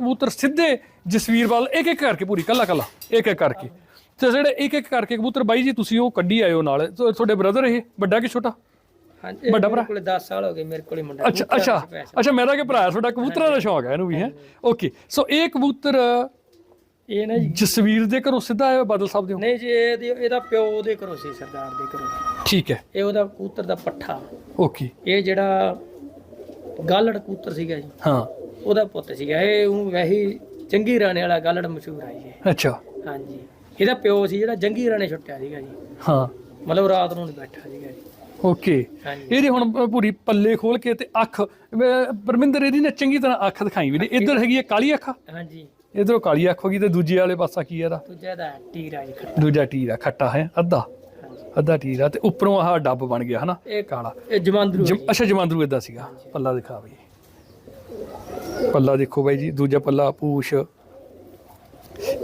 ਕਬੂਤਰ ਸਿੱਧੇ ਜਸਵੀਰ ਵੱਲ ਇੱਕ ਇੱਕ ਕਰਕੇ ਪੂਰੀ ਕੱਲਾ ਕੱਲਾ ਇੱਕ ਇੱਕ ਕਰਕੇ। ਤੇ ਜਿਹੜੇ ਇੱਕ ਇੱਕ ਕਰਕੇ ਕਬੂਤਰ ਬਾਈ ਜੀ ਤੁਸੀਂ ਉਹ ਕੱਢੀ ਆਇਓ ਨਾਲ। ਤੁ- ਤੁਹਾਡੇ ਬ੍ਰਦਰ ਇਹ ਵੱਡਾ ਕਿ ਛੋਟਾ? ਹਾਂਜੀ ਵੱਡਾ ਮੇਰੇ ਭਰਾ? ਕੋਲੇ 10 ਸਾਲ ਹੋ ਗਏ ਮੇਰੇ ਕੋਲੇ ਮੁੰਡਾ। ਅੱਛਾ ਅੱਛਾ ਅੱਛਾ ਮੇਰਾ ਕਿ ਭਰਾ ਤੁਹਾਡਾ ਕਬੂਤਰਾਂ ਦਾ ਸ਼ੌਕ ਹੈ ਇਹਨੂੰ ਵੀ ਹੈ। ਓਕੇ ਸੋ ਇਹ ਕਬੂਤਰ ਇਹ ਨਾ ਜੀ। ਜਸਵੀਰ ਦੇ ਘਰੋਂ ਸਿੱਧਾ ਆਇਆ ਬਾਦਲ ਸਾਹਿਬ ਦੇ ਨਹੀਂ ਜੀ ਇਹਦੀ ਇਹਦਾ ਪਿਓ ਉਹਦੇ ਘਰੋਂ ਸੀ ਸਰਦਾਰ ਦੇ ਘਰੋਂ। ਠੀਕ ਹੈ। ਇਹ ਉਹਦਾ ਕਬੂਤਰ ਦਾ ਪੱਠਾ। ਓਕੇ। ਇਹ ਜਿਹੜਾ ਗਾਲੜ ਕਬੂਤਰ ਸੀਗਾ ਜੀ। ਹਾਂ। ਉਹਦਾ ਪੁੱਤ ਸੀਗਾ ਇਹ ਉਹ ਵੈਸੇ ਹੀ ਜੰਗੀ ਰਾਣੇ ਵਾਲਾ ਗਾਲੜ ਮਸ਼ਹੂਰ ਆ ਜੀ ਇਹ। ਅੱਛਾ। ਹਾਂਜੀ। ਇਹਦਾ ਪਿਓ ਸੀ ਜਿਹੜਾ ਜੰਗੀ ਰਾਣੇ ਛੁੱਟਿਆ ਸੀਗਾ ਜੀ। ਹਾਂ। ਮਤਲਬ ਰਾਤ ਨੂੰ ਨਹੀਂ ਬੈਠਾ ਸੀਗਾ ਜੀ। ਓਕੇ। ਹਾਂਜੀ। ਇਹਦੇ ਹੁਣ ਪ- ਪੂਰੀ ਪੱਲੇ ਖੋਲ ਕੇ ਤੇ ਅੱਖ ਅਹ ਪਰਮਿੰਦਰ ਇਹਦੀ ਨਾ ਚੰਗੀ ਤਰ੍ਹਾਂ ਅੱਖ ਦਿਖਾਈ ਵੀ ਇੱਧਰ ਹੈਗੀ ਹੈ ਕਾਲੀ ਅੱਖ? ਹਾਂਜੀ। ਇਧਰੋਂ ਕਾਲੀ ਅੱਖ ਹੋ ਗਈ ਤੇ ਦੂਜੇ ਵਾਲੇ ਪਾਸਾ ਕੀ ਹੈ ਇਹਦਾ? ਦੂਜਾ ਦਾ ਟੀਰਾ ਜੀ ਖੱਟਾ। ਦੂਜਾ ਟੀਰਾ ਖੱਟਾ ਹੈ ਅੱਧਾ। ਹਾਂਜੀ। ਅੱਧਾ ਟੀਰਾ ਤੇ ਉੱਪਰੋਂ ਆਹ ਡੱਬ ਬਣ ਗਿਆ ਹਨਾ ਇਹ ਕਾਲਾ। ਇਹ ਜਮਾਂਦਰੂ ਜਮ- ਅੱਛਾ ਜਮਾਂਦਰੂ ਇਦਾਂ ਸੀਗਾ। ਪੱਲਾ ਦਿਖਾ ਬਈ। ਪੱਲਾ ਦੇਖੋ ਬਾਈ ਜੀ ਦੂਜਾ ਪੱਲਾ ਪੂਛ।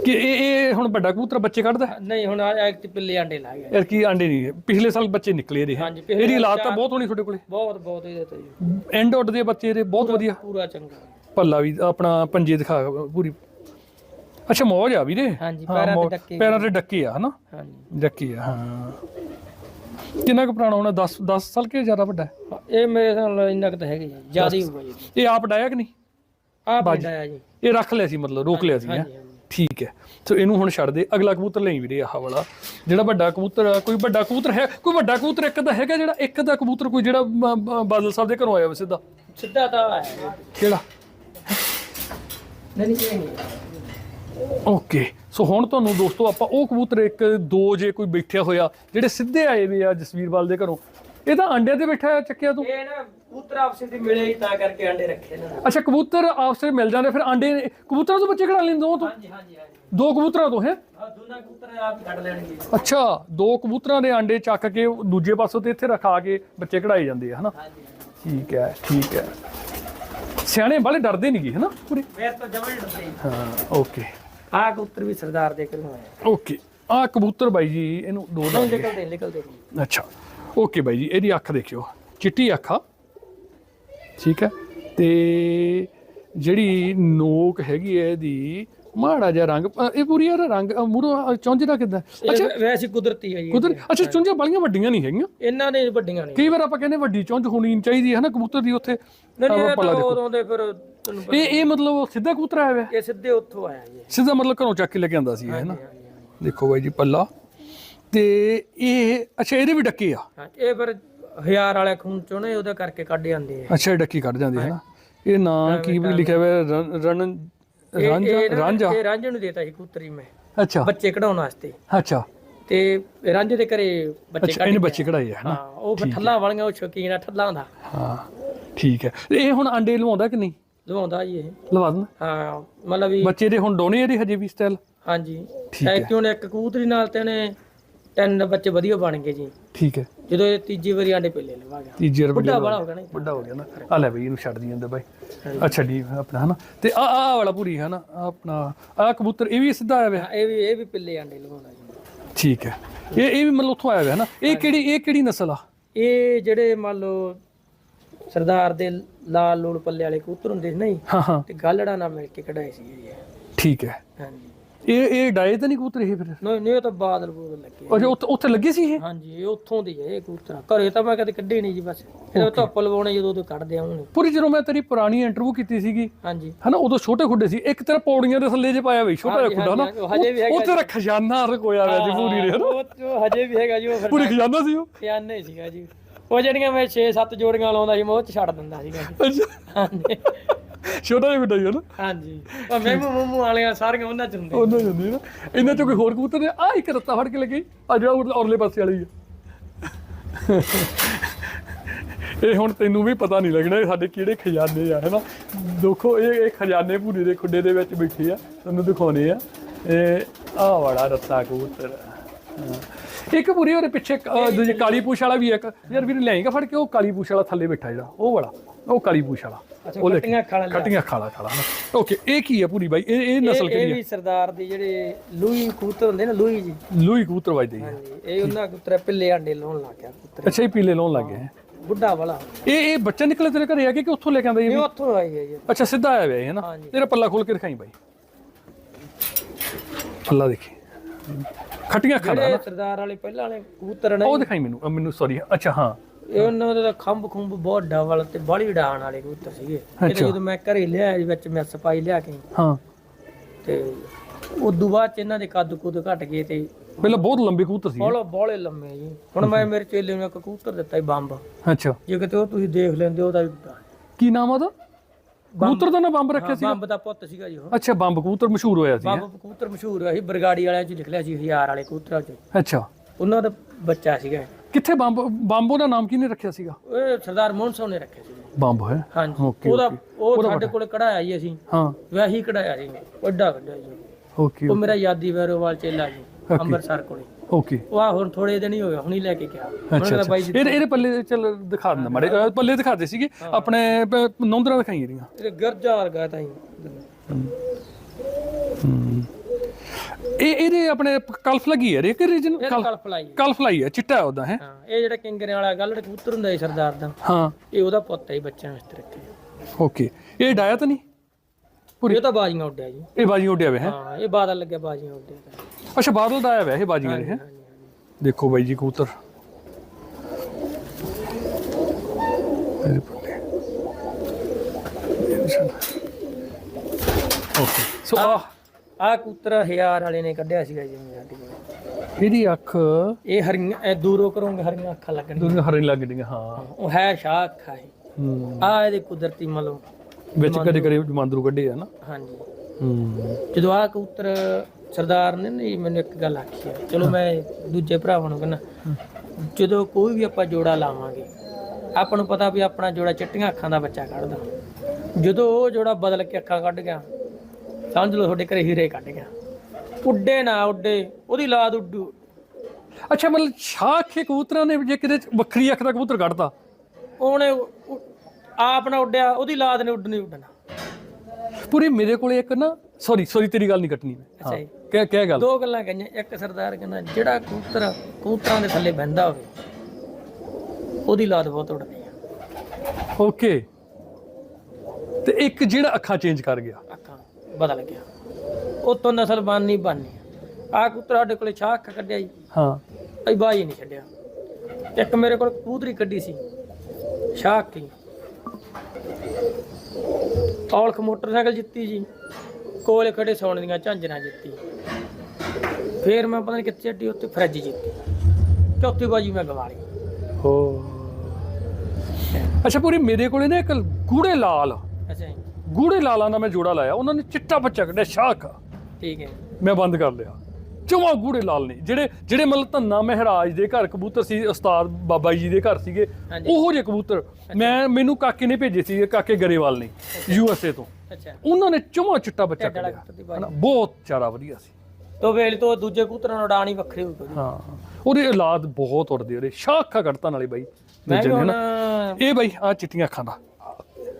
ਕਿ ਇਹ ਇਹ ਹੁਣ ਵੱਡਾ ਕਬੂਤਰ ਬੱਚੇ ਕੱਢਦਾ? ਹੈ? ਨਹੀਂ ਹੁਣ ਆ ਇੱਕ ਤੇ ਪਿੱਲੇ ਆਂਡੇ ਲਾ ਗਿਆ। ਯਾਰ ਕੀ ਆਂਡੇ ਨਹੀਂ। ਪਿਛਲੇ ਸਾਲ ਬੱਚੇ ਨਿਕਲੇ ਇਹਦੇ। ਹੈ ਹਾਂਜੀ, ਪਿਛਲੇ ਇਹਦੀ ਹਾਲਾਤ ਤਾਂ ਬਹੁਤ ਹੋਣੀ ਤੁਹਾਡੇ ਕੋਲੇ। ਬਹੁਤ ਬਹੁਤ ਇਹਦੇ ਤੇ ਜੀ। ਐਂਡ ਉੱਡ ਦੇ ਬੱਚੇ ਇਹਦੇ ਬਹੁਤ ਵਧੀਆ। ਪੂਰਾ ਚੰਗਾ। ਪੱਲਾ ਵੀ ਆਪਣਾ ਪੰਜੇ ਦਿਖਾ ਪੂਰੀ। ਅੱਛਾ ਮੌਜ ਆ ਵੀਰੇ ਹਾਂਜੀ, ਹਾਂ, ਪੈਰਾਂ ਤੇ ਮੌਜ- ਡੱਕੇ ਪੈਰਾਂ ਤੇ ਡੱਕੇ ਆ ਹਨਾ? ਹਾਂਜੀ। ਡੱਕੇ ਆ ਹਾਂ। ਕਿੰਨਾ ਕੁ ਪੁਰਾਣਾ ਹੋਣਾ? 10 10 ਸਾਲ ਕੇ ਜ਼ਿਆਦਾ ਵੱਡਾ? ਹੈ? ਇਹ ਮੇਰੇ ਨਾਲ ਇੰਨਾ ਕੁ ਤਾਂ ਹੈਗਾ ਜੀ ਜ਼ਿਆਦਾ ਹੀ ਹੋਊਗਾ ਜੀ ਇਹ ਆਪ ਡਾਇਆ ਕਿ ਨਹੀਂ? ਆ ਪਿੰਡਾ ਆ ਜੀ। ਇਹ ਰੱਖ ਲਿਆ ਸੀ ਮਤਲਬ ਰੋਕ ਲਿਆ ਸੀ ਹੈਂ? ਹਾਂਜੀ ਹਾਂਜੀ। ਠੀਕ ਹੈ। ਸੋ ਇਹਨੂੰ ਹੁਣ ਛੱਡ ਦੇ। ਅਗਲਾ ਕਬੂਤਰ ਲਈ ਵੀਰੇ ਆਹ ਵਾਲਾ। ਜਿਹੜਾ ਵੱਡਾ ਕਬੂਤਰ ਆ, ਕੋਈ ਵੱਡਾ ਕਬੂਤਰ ਹੈ? ਕੋਈ ਵੱਡਾ ਕਬੂਤਰ ਇੱਕ ਦਾ ਹੈਗਾ ਜਿਹੜਾ ਇੱਕ ਦਾ ਕਬੂਤਰ ਕੋਈ ਜਿਹੜਾ ਬਾਦਲ ਸਾਹਿਬ ਦੇ ਘਰੋਂ ਆਇਆ ਵਾ ਸਿੱਧਾ? ਸਿੱਧਾ ਤਾਂ ਆਇਆ ਕਿਹੜਾ? ਨਹੀਂ ਨਹੀਂ ਓਕੇ। ਸੋ ਹੁਣ ਤੁਹਾਨੂੰ ਦੋਸਤੋ ਆਪਾਂ ਉਹ ਕਬੂਤਰ ਇੱਕ ਦੋ ਜੇ ਕੋਈ ਬੈਠਿਆ ਹੋਇਆ ਜਿਹੜੇ ਸਿੱਧੇ ਆਏ ਵੀ ਆ ਜਸਵੀਰਵਾਲ ਦੇ ਘਰੋਂ। ਇਹ ਤਾਂ ਅੰਡਿਆਂ ਤੇ ਬੈਠਾ ਆ ਚੱਕਿਆ ਤੂੰ? ਇਹ ਨਾ ਕਬੂਤਰ ਆਪਸ ਵਿੱਚ ਮਿਲੇ ਹੀ ਤਾਂ ਕਰਕੇ ਅੰਡੇ ਰੱਖੇ ਨੇ। ਅੱਛਾ ਕਬੂਤਰ ਆਪਸ ਮਿਲ ਜਾਂਦੇ ਫਿਰ ਅੰਡੇ ਕਬੂਤਰਾਂ ਤੋਂ ਬੱਚੇ ਕਢਾ ਲੈਂਦੇ ਦੋ ਤੋਂ? ਹਾਂਜੀ ਹਾਂਜੀ ਹਾਂਜੀ। ਦੋ ਕਬੂਤਰਾਂ ਤੋਂ ਹੈ? ਆ ਦੋਨਾਂ ਕਬੂਤਰ ਆਪ ਹੀ ਕੱਢ ਲੈਣਗੇ। ਅੱਛਾ ਦੋ ਕਬੂਤਰਾਂ ਦੇ ਅੰਡੇ ਚੱਕ ਕੇ ਦੂਜੇ ਪਾਸੋਂ ਤੇ ਇੱਥੇ ਰਖਾ ਕੇ ਬੱਚੇ ਕਢਾਏ ਜਾਂਦੇ ਆ ਹਨਾ? ਹਾਂਜੀ ਠੀਕ ਹੈ ਠੀਕ ਹੈ। ਸਿਆਣੇ ਵਾਲੇ ਡਰਦੇ ਨਹੀਂਗੇ ਹਨਾ? ਪੂਰੇ? ਫੇਰ ਤਾਂ ਜਮਾ ਹੀ ਡਰਦੇ ਹਾਂ ਓਕੇ। ਆ ਕਬੂਤਰ ਵੀ ਸਰਦਾਰ ਦੇ ਘਰੋਂ ਆਇਆ ਓਕੇ। ਆ ਕਬੂਤਰ ਬਾਈ ਜੀ ਇਹਨੂੰ ਦੋ ਲੱਗੇ ਨਿਕਲਦੇ ਨਿਕਲਦੇ। ਅੱਛਾ। ਓਕੇ ਬਾਈ ਜੀ ਇਹਦੀ ਅੱਖ ਦੇਖਿਓ। ਚਿੱਟੀ ਅੱਖ ਠੀਕ ਹੈ? ਤੇ ਜਿਹੜੀ ਨੋਕ ਹੈਗੀ ਹੈ ਇਹਦੀ ਮਾੜਾ ਜਿਹਾ ਰੰਗ ਇਹ ਪੂਰੀ ਯਾਰ ਰੰਗ ਮੂਰੋ ਚੁੰਝ ਦਾ ਕਿਦਾਂ? ਅੱਛਾ। ਵੈਸੇ ਕੁਦਰਤੀ ਹੈ ਜੀ ਕੁਦਰ ਅੱਛਾ ਚੁੰਝਾਂ ਬਾਲੀਆਂ ਵੱਡੀਆਂ ਨਹੀਂ ਹੈਗੀਆਂ? ਇਹਨਾਂ ਨੇ ਵੱਡੀਆਂ ਨੇ ਕਈ ਵਾਰ ਆਪਾਂ ਕਹਿੰਦੇ ਵੱਡੀ ਚੁੰਝ ਹੋਣੀ ਚਾਹੀਦੀ ਹੈ ਨਾ ਕਬੂਤਰ ਦੀ ਉੱਥੇ ਨਹੀਂ ਦੇਖੋ। ਉਦੋਂ ਦੇ ਫਿਰ ਇਹ ਇਹ ਮਤਲਬ ਸਿੱਧਾ ਕਬੂਤਰ ਆਇਆ ਹੋਇਆ? ਇਹ ਸਿੱਧੇ ਉੱਥੋਂ ਆਇਆ ਜੀ। ਸਿੱਧਾ ਮਤਲਬ ਘਰੋਂ ਚੱਕ ਕੇ ਲੈ ਕੇ ਆਂਦਾ ਸੀ ਇਹ ਹੈ ਨਾ। ਦੇਖੋ ਬਾਈ ਜੀ ਪੱਲਾ। ਤੇ ਇਹ ਅੱਛਾ ਇਹਦੇ ਵੀ ਡੱਕੇ ਆ? ਇਹ ਫਿਰ ਹਜ਼ਾਰ ਵਾਲੇ ਖੂਨ ਚੋਂ ਨੇ ਉਹਦੇ ਕਰਕੇ ਕੱਢ ਜਾਂਦੇ ਆ। ਅੱਛਾ ਇਹ ਡੱਕੀ ਕੱਢ ਜਾਂਦੀ ਹੈ ਨਾ। ਇਹ ਨਾਂ ਕੀ ਵੀ ਲਿਖਿਆ ਹੋਇਆ ਇਹ- ਰਾਂਝਾ? ਇਹ ਨਾ- ਰਾਂਝਾ? ਇਹ ਰਾਂਝੇ ਨੂੰ ਦੇਤਾ ਸੀ ਕੂਤਰੀ ਮੈਂ। ਅੱਛਾ। ਬੱਚੇ ਕਢਾਉਣ ਵਾਸਤੇ। ਅੱਛਾ। ਤੇ ਰਾਂਝੇ ਦੇ ਘਰੇ ਬੱਚੇ ਅੱਛਾ ਕੱਢ ਇਹਨੇ ਕੇ ਬੱਚੇ ਕਢਾਏ ਆ ਹਾਂ ਹਨਾ ਉਹ ਫਿਰ ਠੱਲਾਂ ਵਾਲੀਆਂ ਉਹ ਸ਼ੌਕੀਨ ਆ ਠੱਲਾਂ ਦਾ। ਹਾਂ ਠੀਕ ਹੈ। ਇਹ ਹੁਣ ਅੰਡੇ ਲਵਾਉਂਦਾ ਕਿ ਨਹੀਂ? ਲਵਾਉਂਦਾ ਜੀ ਇਹ। ਲਵਾ ਦੇਣਾ ਹਾਂ ਮਤਲਬ ਵੀ ਬੱਚੇ ਦੇ ਹੁਣ ਡੋਣੇ ਇਹਦੇ ਹਜੇ ਵੀ ਸਟਾਈਲ ਹਾਂਜੀ। ਠੀਕ ਹੈ। ਐ ਕਿਉਂ ਨੇ ਇੱਕ ਕਬੂਤਰੀ ਨਾਲ ਤੇ ਉਹਨੇ ਤਿੰਨ ਬੱਚੇ ਵਧੀਆ ਬਣ ਗਏ ਜੀ। ਠੀਕ ਹੈ। ਜਦੋਂ ਇਹ ਤੀਜੀ ਵਾਰੀ ਆਂਡੇ ਪੇਲੇ ਲਵਾ ਗਿਆ ਤੀਜੀ ਵਾਰ ਵੱਡਾ ਬੜਾ ਹੋ ਗਿਆ ਨਾ ਜੀ। ਵੱਡਾ ਹੋ ਗਿਆ ਨਾ। ਆ ਲੈ ਬਈ ਇਹਨੂੰ ਛੱਡ ਦੀ ਜਾਂਦੇ ਬਾਈ। ਅੱਛਾ ਠੀਕ ਆਪਣਾ ਹਨਾ। ਤੇ ਆ ਆ ਵਾਲਾ ਪੂਰੀ ਹੈ ਨਾ ਆਹ ਆਪਣਾ ਆ ਕਬੂਤਰ ਇਹ ਵੀ ਸਿੱਧਾ ਆਇਆ ਹੋਇਆ ਹਾਂ, ਇਹ ਵੀ ਇਹ ਵੀ ਪਿੱਲੇ ਆਂਡੇ ਲਵਾਉਂਦਾ ਜੀ। ਠੀਕ ਹੈ। ਇਹ ਇਹ ਵੀ ਮਤਲਬ ਉੱਥੋਂ ਆਇਆ ਹੋਇਆ ਹੈ ਨਾ ਇਹ ਕਿਹੜੀ ਇਹ ਕਿਹੜੀ ਨਸਲ ਆ? ਇਹ ਜਿਹੜੇ ਮੰਨ ਲਓ ਸਰਦਾਰ ਦੇ ਲਾਲ ਲੂਲ ਪੱਲੇ ਵਾਲੇ ਕਬੂਤਰ ਹੁੰਦੇ ਸੀ ਨਹੀਂ ਹਾਂ ਹਾਂ। ਤੇ ਗਾਲੜਾ ਨਾਲ ਮਿਲ ਕੇ ਕਢਾਏ ਸੀ ਇਹ। ਠੀਕ ਹੈ। ਹਾਂਜੀ। ਇਹ ਇਹ ਡਾਏ ਤਾਂ ਨਹੀਂ ਕਬੂਤਰ ਇਹ ਫਿਰ? ਨਹੀਂ ਨਹੀਂ ਇਹ ਤਾਂ ਬਾਦਲ ਬੂਦਲ ਲੱਗੇ ਅੱਛਾ ਉੱਥੇ ਉੱਥੇ ਲੱਗੇ ਸੀ ਇਹ? ਹਾਂਜੀ ਇਹ ਉੱਥੋਂ ਦੀ ਹੈ ਇਹ ਕਬੂਤਰ। ਘਰੇ ਤਾਂ ਮੈਂ ਕਦੇ ਕੱਢੇ ਨਹੀਂ ਜੀ ਬਸ। ਇਹਦਾ ਧੁੱਪ ਲਵਾਉਣੇ ਜਦੋਂ ਤੋਂ ਕੱਢਦੇ ਆਉਣ ਪੂਰੀ ਜਦੋਂ ਮੈਂ ਤੇਰੀ ਪੁਰਾਣੀ ਇੰਟਰਵਿਊ ਕੀਤੀ ਸੀਗੀ ਹਾਂਜੀ। ਹਨਾ ਉਦੋਂ ਛੋਟੇ ਖੁੱਡੇ ਸੀ। ਇੱਕ ਤੇਰਾ ਪੌੜੀਆਂ ਦੇ ਥੱਲੇ ਜੇ ਪਾਇਆ ਬਈ ਛੋਟਾ ਜਿਹਾ ਖੁੱਡਾ ਉਹ ਹਜੇ ਵੀ ਨਾ ਹੈਗਾ ਉਹ ਤੇਰਾ ਖਜ਼ਾਨਾ ਰਕੋਇਆ ਹੋਇਆ ਜੀ ਪੂਰੀ ਨੇ ਹਨਾ। ਹਜੇ ਵੀ ਹੈਗਾ ਜੀ ਉਹ ਫਿਰ ਪੂਰੀ ਖਜ਼ਾਨਾ ਸੀ ਉਹ? ਪਿਆਨੇ ਸੀਗਾ ਜੀ। ਉਹ ਜਿਹੜੀਆਂ ਮੈਂ 6-7 ਜੋੜੀਆਂ ਲਾਉਂਦਾ ਸੀ ਮੈਂ ਉਹ ਚ ਛੱਡ ਦਿੰਦਾ ਸੀਗਾ ਅੱਛਾ। ਹਾਂਜੀ। ਛੋਟਾ ਜਿਹਾ ਖੁੱਡਾ ਹੀ ਹਨਾ ਹਾਂਜੀ। ਉਹ ਮੈਮੂ ਮੂਮੂ ਵਾਲੀਆਂ ਸਾਰੀਆਂ ਉਹਨਾਂ ਚ ਹੁੰਦੇ ਉਹਨਾਂ ਜਾਂਦੀ ਨਾ। ਇਹਨਾਂ ਚੋਂ ਕੋਈ ਹੋਰ ਕਬੂਤਰ ਨੇ? ਆ ਇੱਕ ਰੱਤਾ ਫੜ ਕੇ ਲੱਗੀ ਆ ਜਿਹੜਾ ਉਰਲੇ- ਉਰਲੇ ਪਾਸੇ ਵਾਲੀ ਆ। ਇਹ ਹੁਣ ਤੈਨੂੰ ਵੀ ਪਤਾ ਨਹੀਂ ਲੱਗਣਾ ਇਹ ਸਾਡੇ ਕਿਹੜੇ ਖਜ਼ਾਨੇ ਆ ਹੈਨਾ ਦੇਖੋ ਇਹ ਇਹ ਖਜ਼ਾਨੇ ਪੂਰੀ ਦੇ ਖੁੱਡੇ ਦੇ ਵਿੱਚ ਬੈਠੇ ਆ। ਤੁਹਾਨੂੰ ਦਿਖਾਉਣੇ ਆ। ਇਹ ਆ ਵਾਲਾ ਰੱਤਾ ਕਬੂਤਰ। ਇੱਕ ਪੂਰੀ ਉਹਦੇ ਪਿੱਛੇ ਅਹ, ਦੂਜੀ ਕਾਲੀ ਪੂਛ ਵਾਲਾ ਵੀ ਇੱਕ। ਯਾਰ ਵੀਰ ਲੈਂਗਾ ਫੜ ਕੇ ਉਹ ਕਾਲੀ ਪੂਛ ਵਾਲਾ ਥੱਲੇ ਬੈਠਾ ਜਿਹੜਾ ਉਹ ਵਾਲਾ ਉਹ ਕਾਲੀ ਪੂਛ ਵਾਲਾ। ਉਹ ਲੈ ਕੱਟੀਆਂ ਖਾਲਾ ਕਟੀਆਂ ਖਾਲਾ ਖਾਲਾ ਓਕੇ ਇਹ ਕੀ ਹੈ ਪੂਰੀ ਬਾਈ? ਇਹ ਇਹ ਨਸਲ ਇਹ ਕਿਹੜੀ ਹੈ ਵੀ ਸਰਦਾਰ ਦੇ ਜਿਹੜੇ ਲੂਈ ਕਬੂਤਰ ਹੁੰਦੇ ਨਾ ਲੂਈ ਜੀ। ਲੂਈ ਕਬੂਤਰ ਵੱਜਦੇ ਹੈ ਹਾਂਜੀ ਇਹ ਉਹਨਾਂ ਕਬੂਤਰ ਪਿੱਲੇ ਆਂਡੇ ਲਾਉਣ ਲੱਗ ਗਿਆ ਕਬੂਤਰ। ਅੱਛਾ ਹੀ ਪੀਲੇ ਲਾਉਣ ਲੱਗ ਗਏ। ਹੈ। ਬੁੱਢਾ ਵਾਲਾ। ਇਹ ਇਹ ਬੱਚਾ ਨਿਕਲੇ ਤੇਰੇ ਘਰੇ ਆ ਕੇ ਕਿ ਉੱਥੋਂ ਲੈ ਕੇ ਆਂਦਾ ਇਹ ਇਹ ਉੱਥੋਂ ਆਈ ਹੈ ਜੀ। ਅੱਛਾ ਸਿੱਧਾ ਆਇਆ ਹੋਇਆ ਇਹ ਹੈ ਨਾ। ਹਾਂਜੀ। ਤੇਰਾ ਪੱਲਾ ਖੋਲ ਕੇ ਦਿਖਾਈ ਬਾਈ। ਪੱਲਾ ਦੇਖੀ। ਖੱਟੀਆਂ ਖਾਣਾ ਜਿਹੜੇ ਸਰਦਾਰ ਵਾਲੇ ਪਹਿਲਾਂ ਵਾਲੇ ਕਬੂਤਰ ਨੇ ਉਹ ਦਿਖਾਈ ਮੈਨੂੰ ਮੈਨੂੰ ਸੌਰੀ ਅੱਛਾ ਹਾਂ। ਇਹ ਉਹਨਾਂ ਦਾ ਖੰਭ ਖੁੰਭ ਬਹੁਤ ਡਬਲ ਤੇ ਬਾਲੀ ਡਾਣ ਵਾਲੇ ਕਬੂਤਰ ਸੀਗੇ। ਇਹ ਅੱਛਾ। ਜਦੋਂ ਮੈਂ ਘਰੇ ਲਿਆ ਵਿੱਚ ਮੈਂ ਸਪਾਈ ਲਿਆ ਕੇ। ਹਾਂ। ਤੇ ਉਦੋਂ ਬਾਅਦ ਚ ਇਹਨਾਂ ਦੇ ਕੱਦ ਕੁੱਦ ਘਟ ਗਏ ਤੇ ਪਹਿਲਾਂ ਬਹੁਤ ਲੰਬੇ ਕਬੂਤਰ ਸੀ ਬੋਲੇ ਬੋਲੇ ਲੰਮੇ ਜੀ। ਹੁਣ ਮੈਂ ਮੇਰੇ ਚੇਲੇ ਨੂੰ ਇੱਕ ਕਬੂਤਰ ਦਿੱਤਾ ਸੀ ਬੰਬ। ਅੱਛਾ। ਜੇ ਕਿਤੇ ਉਹ ਤੁਸੀਂ ਦੇਖ ਲੈਂਦੇ ਉਹਦਾ ਵੀ ਕੀ ਨਾਮ ਆ ਉਹਦਾ? ਕਬੂਤਰ ਦਾ ਨਾ ਬੰਬ ਰੱਖਿਆ ਸੀ ਬੰਬ ਦਾ ਪੁੱਤ ਸੀਗਾ ਜੀ ਉਹ। ਅੱਛਾ ਬੰਬ ਕਬੂਤਰ ਮਸ਼ਹੂਰ ਹੋਇਆ ਸੀ? ਬੰਬ ਕਬੂਤਰ ਮਸ਼ਹੂਰ ਹੋਇਆ ਸੀ ਬਰਗਾੜੀ ਵਾਲਿਆਂ ਚ ਲਿਖ ਲਿਆ ਸੀ ਹਜ਼ਾਰ ਵਾਲੇ ਕਬੂਤਰਾਂ ਚ। ਅੱਛਾ। ਉਹਨਾਂ ਦਾ ਬੱਚਾ ਸੀਗਾ ਕਿੱਥੇ ਬੰਬ ਬੰਬੋ ਦਾ ਨਾਮ ਕਿਹਨੇ ਰੱਖਿਆ ਸੀਗਾ? ਉਹ ਸਰਦਾਰ ਮੋਹਨ ਸਿੰਘ ਨੇ ਰੱਖਿਆ ਸੀ। ਬੰਬ ਹੈ? ਹਾਂਜੀ। ਉਹਦਾ। ਉਹ ਸਾਡੇ ਕੋਲੇ ਕਢਾਇਆ ਜੀ ਅਸੀਂ। ਹਾਂ। ਵੈਹੀ ਕਢਾਇਆ ਸੀ ਵੱਡਾ ਕੱਢਿਆ ਜੀ। ਓਕੇ ਉਹ ਮੇਰਾ ਯਾਦੀ ਵੈਰੋਵਾਲ ਚੇਲਾ ਜੀ। ਅੰਮ੍ਰਿਤਸਰ ਕੋਲੇ। ਓਕੇ ਉਹ ਆ ਹੁਣ ਥੋੜੇ ਦਿਨ ਹੀ ਹੋ ਗਏ ਹੁਣੀ ਲੈ ਕੇ ਗਿਆ ਅੱਛਾ ਅੱਛਾ। ਬਾਈ ਜੀ ਇਹਦੇ ਪੱਲੇ ਚੱਲ ਦਿਖਾ ਦਿੰਦਾ ਮਾੜੇ ਪੱਲੇ ਦਿਖਾਦੇ ਸੀਗੇ। ਆਪਣੇ ਨੌਂਦਰਾਂ ਦਿਖਾਈ ਇਹਦੀਆਂ। ਇਹ ਗਰਜਾ ਵਰਗਾ ਤਾਂ ਹੀ। ਇਹ ਇਹਦੇ ਆਪਣੇ ਕਲਫ ਲੱਗੀ ਹੈ ਰੇ ਕਿ ਰੀਜਨ ਇਹ ਕਲਪ ਲਾਈ ਕਲਫ ਲਾਈ ਹੈ ਚਿੱਟਾ ਹੈ ਉਹਦਾ ਹੈ? ਹਾਂ ਇਹ ਜਿਹੜਾ ਕਿੰਗਰੇ ਵਾਲਾ ਗੱਲੜ ਕਬੂਤਰ ਹੁੰਦਾ ਸੀ ਸਰਦਾਰ ਦਾ ਹਾਂ। ਇਹ ਉਹਦਾ ਪੁੱਤ ਹੈ ਬੱਚਿਆਂ ਵਾਸਤੇ ਰੱਖਿਆ। ਓਕੇ ਇਹ ਡਾਇਆ ਤਾਂ ਨਹੀਂ? ਇਹ ਤਾਂ ਬਾਜੀਆਂ ਉੱਡਿਆ ਜੀ। ਇਹ ਬਾਜੀ ਉੱਡਿਆ ਹੋਇਆ ਹੈ? ਹਾਂ ਇਹ ਬਾਦਲ ਲੱਗਿਆ ਬਾਜੀਆਂ ਉੱਡਿਆ ਤਾਂ। ਅੱਛਾ ਬਾਦਲ ਦਾ ਆਇਆ ਹੋਇਆ ਇਹ ਬਾਜੀਆਂ ਦੇ ਹੈ? ਹਾਂਜੀ, ਹਾਂਜੀ। ਦੇਖੋ ਬਾਈ ਜੀ ਕਬੂਤਰ। ਇਹਦੇ ਪੱਲੇ ਓਕੇ ਸੋ ਆ ਆਹ ਕਬੂਤਰ ਹਜ਼ਾਰ ਵਾਲੇ ਨੇ ਕੱਢਿਆ ਸੀਗਾ ਜੀ ਸਾਡੇ ਕੋਲ। ਇਹਦੀ ਅੱਖ ਇਹ ਹਰੀਆਂ ਇਹ ਦੂਰੋਂ ਕਰੋਗੇ ਹਰੀਆਂ ਅੱਖਾਂ ਲੱਗਣਗੀਆਂ। ਦੁਨੀਆ ਹਰੇ ਲੱਗਦੀਆਂ ਹਾਂ। ਉਹ ਹੈ ਸ਼ਾਹ ਅੱਖਾਂ ਹੈ ਹੂੰ। ਆ ਇਹਦੇ ਕੁਦਰਤੀ ਮਲੋ। ਵਿੱਚ ਕਦੇ ਕਦੇ ਜਮਾਂਦਰੂ ਕੱਢੇ ਆ ਨਾ। ਹਾਂਜੀ। ਹੂੰ। ਜਦੋਂ ਆ ਕਬੂਤਰ ਸਰਦਾਰ ਨੇ ਨਹੀਂ ਮੈਨੂੰ ਇੱਕ ਗੱਲ ਆਖੀ ਹੈ ਚਲੋ ਮੈਂ ਦੂਜੇ ਭਰਾਵਾਂ ਨੂੰ ਕਹਿੰਦਾ ਜਦੋਂ ਕੋਈ ਵੀ ਆਪਾਂ ਜੋੜਾ ਲਾਵਾਂਗੇ ਆਪਾਂ ਨੂੰ ਪਤਾ ਵੀ ਆਪਣਾ ਜੋੜਾ ਚਿੱਟੀਆਂ ਅੱਖਾਂ ਦਾ ਬੱਚਾ ਕੱਢਦਾ। ਜਦੋਂ ਉਹ ਜੋੜਾ ਬਦਲ ਕੇ ਅੱਖਾਂ ਕੱਢ ਗਿਆ ਸਮਝ ਲਓ ਤੁਹਾਡੇ ਘਰੇ ਹੀਰੇ ਕੱਢ ਗਿਆ। ਉੱਡੇ ਨਾ ਉੱਡੇ ਉਹਦੀ ਲਾਦ ਉੱਡੂ। ਅੱਛਾ ਮਤਲਬ ਸ਼ਾਖੇ ਕਬੂਤਰਾਂ ਨੇ ਜੇ ਕਿਤੇ ਵੱਖਰੀ ਅੱਖ ਦਾ ਕਬੂਤਰ ਕੱਢਤਾ। ਉਹਨੇ ਆਪ ਨਾ ਉੱਡਿਆ ਉਹਦੀ ਲਾਦ ਨੇ ਉੱਡ ਨਹੀਂ ਉੱਡਣਾ। ਪੂਰੀ ਮੇਰੇ ਕੋਲੇ ਇੱਕ ਨਾ ਸੌਰੀ ਸੌਰੀ ਤੇਰੀ ਗੱਲ ਨਹੀਂ ਕੱਟਣੀ ਮੈਂ। ਅੱਛਾ ਜੀ। ਕਹਿ ਕਹਿ ਗੱਲ। ਦੋ ਗੱਲਾਂ ਕਹੀਆਂ ਇੱਕ ਸਰਦਾਰ ਕਹਿੰਦਾ ਜਿਹੜਾ ਕਬੂਤਰ ਕਬੂਤਰਾਂ ਦੇ ਥੱਲੇ ਬਹਿੰਦਾ ਹੋਵੇ ਉਹਦੀ ਲਾਦ ਬਹੁਤ ਉੱਡਦੀ ਆ। ਓਕੇ ਤੇ ਇੱਕ ਜਿਹੜਾ ਅੱਖਾਂ ਚੇਂਜ ਕਰ ਗਿਆ। ਅੱਖਾਂ ਬਦਲ ਗਿਆ। ਉਹ ਤੋਂ ਨਸਲ ਬਣ ਨਹੀਂ ਬਣਨੀ ਆ ਕਬੂਤਰ ਸਾਡੇ ਕੋਲੇ ਛਾਹ ਅੱਖ ਕੱਢਿਆ ਜੀ। ਹਾਂ। ਅਈ ਬਾਈ ਨਹੀਂ ਛੱਡਿਆ। ਇੱਕ ਮੇਰੇ ਕੋਲ ਕਬੂਤਰੀ ਕੱਢੀ ਸੀ। ਛਾਹ ਅੱਖੀ। ਔਲਖ ਮੋਟਰਸਾਈਕਲ ਜਿੱਤੀ ਜੀ। ਕੋਲੇ ਖੜੇ ਸੌਣ ਦੀਆਂ ਝਾਂਜਰਾਂ ਜਿੱਤੀ। ਫੇਰ ਮੈਂ ਪਤਾ ਨਹੀਂ ਕਿੱਥੇ ਛੱਡੀ ਉੱਥੇ ਫਰਿੱਜ ਜਿੱਤੀ। ਚੌਥੀ ਬਾਜੀ ਮੈਂ ਗਵਾ ਲਈ। ਹੋ। ਅੱਛਾ ਪੂਰੀ ਮੇਰੇ ਕੋਲੇ ਨਾ ਇੱਕ ਗੂੜੇ ਲਾਲ ਅੱਛਾ ਜੀ। ਗੂੜੇ ਲਾਲਾਂ ਦਾ ਮੈਂ ਜੋੜਾ ਲਾਇਆ। ਉਹਨਾਂ ਨੇ ਚਿੱਟਾ ਬੱਚਾ ਕੱਢਿਆ ਸ਼ਾਖ ਠੀਕ ਹੈ। ਮੈਂ ਬੰਦ ਕਰ ਲਿਆ। ਜਮਾ ਗੂੜੇ ਲਾਲ ਨੇ। ਜਿਹੜੇ ਜਿਹੜੇ ਮਤਲਬ ਧੰਨਾ ਮਹਿਰਾਜ ਦੇ ਘਰ ਕਬੂਤਰ ਸੀ ਉਸਤਾਦ ਬਾਬਾ ਜੀ ਦੇ ਘਰ ਸੀਗੇ। ਉਹੋ ਜਿਹੇ ਕਬੂਤਰ ਮੈਂ ਮੈਨੂੰ ਕਾਕੇ ਨੇ ਭੇਜੇ ਸੀ ਕਾਕੇ ਗਰੇਵਾਲ ਨੇ ਯੂ ਐਸ ਏ ਤੋਂ। ਅੱਛਾ। ਉਹਨਾਂ ਨੇ ਜਮਾ ਚਿੱਟਾ ਬੱਚਾ ਕੱਢਿਆ। ਬਹੁਤ ਚਾਰਾ ਵਧੀਆ ਸੀ। ਤੋ ਵੇਲ ਤੋਂ ਦੂਜੇ ਕਬੂਤਰਾਂ ਨਾਲ ਉਡਾਣ ਹੀ ਵੱਖਰੀ ਕੋਈ ਹਾਂ ਉਹਦੇ ਔਲਾਦ ਬਹੁਤ ਉੜਦੇ ਉਹਦੇ ਸ਼ਾਖਾ ਕੱਢਤਾ ਨਾਲੇ ਬਾਈ ਮੈਂ ਨੇ ਹੁਣ ਨਾ। ਇਹ ਬਾਈ ਆ ਚਿੱਟੀਆਂ ਅੱਖਾਂ ਦਾ।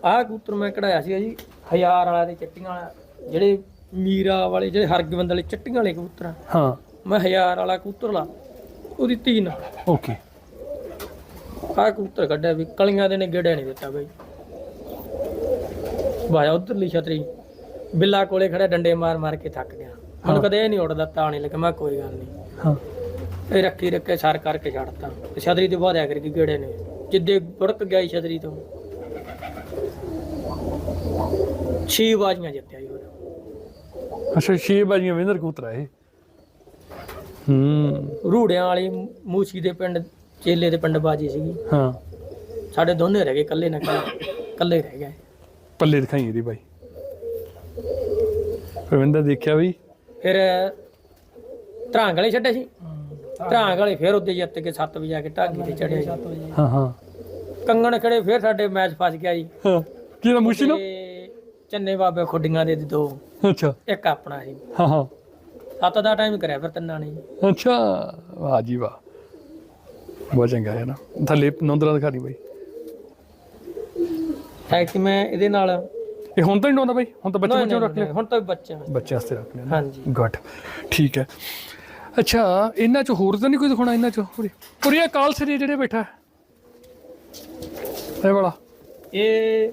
ਆਹ ਕਬੂਤਰ ਮੈਂ ਕਢਾਇਆ ਸੀ ਜੀ ਹਜ਼ਾਰ ਵਾਲਾ ਤੇ ਚਿੱਟੀਆਂ ਵਾਲਾ ਜਿਹੜੇ ਮੀਰਾ ਵਾਲੇ ਜਿਹੜੇ ਹਰਗਵੰਦ ਵਾਲੇ ਚਿੱਟੀਆਂ ਵਾਲੇ ਕਬੂਤਰ। ਆ, ਹਾਂ। ਮੈਂ ਹਜ਼ਾਰ ਵਾਲਾ ਕਬੂਤਰ ਲਾ ਉਹਦੀ ਨਾਲ। ਓਕੇ ਆਹ ਕਬੂਤਰ ਕੱਢਿਆ ਵੀ ਕਲੀਆਂ ਦੇ ਨੇ ਗੇੜਿਆ ਨਹੀਂ ਦਿੱਤਾ ਬਈ। ਵਾਇਆ ਉਧਰਲੀ ਛਤਰੀ। ਬਿੱਲਾ ਕੋਲੇ ਖੜਾ ਡੰਡੇ ਮਾਰ ਮਾਰ ਕੇ ਥੱਕ ਗਿਆ। ਹੁਣ ਕਦੇ ਇਹ ਨਹੀਂ ਉੱਡਦਾ ਤਾਂ ਨਹੀਂ ਲੱਗਾ ਮੈਂ ਕੋਈ ਗੱਲ ਨਹੀਂ। ਹਾਂ। ਇਹ ਰੱਖੀ ਰੱਖੇ ਸਰ ਕਰਕੇ ਛੱਡਤਾ। ਛਤਰੀ ਤੇ ਬਾਹਰ ਆ ਕਰਕੇ ਗੇੜੇ ਨੇ। ਜਿੱਦੇ ਬੜਕ ਗਿਆ ਛਤਰੀ ਤੋਂ। ਛੇ ਬਾਜ਼ੀਆਂ ਜਿੱਤਿਆ ਜੀ ਉਹ ਅੱਛਾ ਛੇ ਬਾਜੀਆਂ ਵਿੰਦਰ ਕਬੂਤਰ ਆ ਇਹ। ਹੂੰ। ਰੂੜਿਆਂ ਵਾਲੀ ਮੂਸੀ ਦੇ ਪਿੰਡ ਚੇਲੇ ਦੇ ਪਿੰਡ ਬਾਜੀ ਸੀਗੀ। ਹਾਂ। ਸਾਡੇ ਦੋਨੇ ਰਹਿ ਗਏ ਕੱਲੇ ਨਾ ਕੱਲੇ ਰਹਿ ਗਏ। ਪੱਲੇ ਦਿਖਾਈ ਇਹਦੀ ਬਾਈ। ਰਵਿੰਦਰ ਦੇਖਿਆ ਵੀ? ਫਿਰ ਧਰਾਂਗ ਵਾਲੇ ਛੱਡੇ ਸੀ। ਧਰਾਂਗ। ਵਾਲੇ ਫਿਰ ਉੱਤੇ ਜਿੱਤ ਕੇ 7 ਵਜੇ ਆ ਕੇ ਢਾਗੀ ਤੇ ਚੜਿਆ ਜੀ। ਹਾਂ ਹਾਂ। ਕੰਗਣ ਖੜੇ ਫਿਰ ਸਾਡੇ ਮੈਚ ਫਸ ਗਿਆ ਜੀ। ਹਾਂ। ਕੀ ਨਾ ਮੁਸ਼ੀ ਨਾ? ਤੇ ਚੰਨੇ ਬਾਬੇ ਖੁੱਡੀਆਂ ਦੇ ਦੋ। ਅੱਛਾ। ਇੱਕ ਆਪਣਾ ਸੀ। ਹਾਂ ਹਾਂ। ਸੱਤ ਦਾ ਟਾਈਮ ਕਰਿਆ ਫਿਰ ਤਿੰਨਾਂ ਨੇ। ਅੱਛਾ। ਵਾਹ ਜੀ ਵਾਹ। ਬਹੁਤ ਚੰਗਾ ਹੈ ਨਾ। ਥੱਲੇ ਨੌਂਦਰਾ ਦਿਖਾ ਦੀ ਬਾਈ। ਐਕਟ ਮੈਂ ਇਹਦੇ ਨਾਲ ਇਹ ਹੁਣ ਤਾਂ ਨਹੀਂ ਡੋਂਦਾ ਬਾਈ? ਹੁਣ ਤਾਂ ਬੱਚੇ ਨਹੀਂ, ਬੱਚੇ ਰੱਖ ਲਿਆ। ਨਹੀਂ, ਹੁਣ ਤਾਂ ਬੱਚਾ ਬੱਚੇ ਵਾਸਤੇ ਰੱਖ ਲਿਆ ਨਾ। ਹਾਂਜੀ। ਗੁੱਡ। ਠੀਕ ਹੈ। ਅੱਛਾ ਇਹਨਾਂ ਚ ਹੋਰ ਤਾਂ ਨਹੀਂ ਕੋਈ ਦਿਖਾਉਣਾ ਇਹਨਾਂ ਚ? ਪੂਰੀ ਪੂਰੀ ਇਹ ਕਾਲ ਸਰੀ ਜਿਹੜੇ ਬੈਠਾ। ਹੈ। ਇਹ ਵਾਲਾ। ਇਹ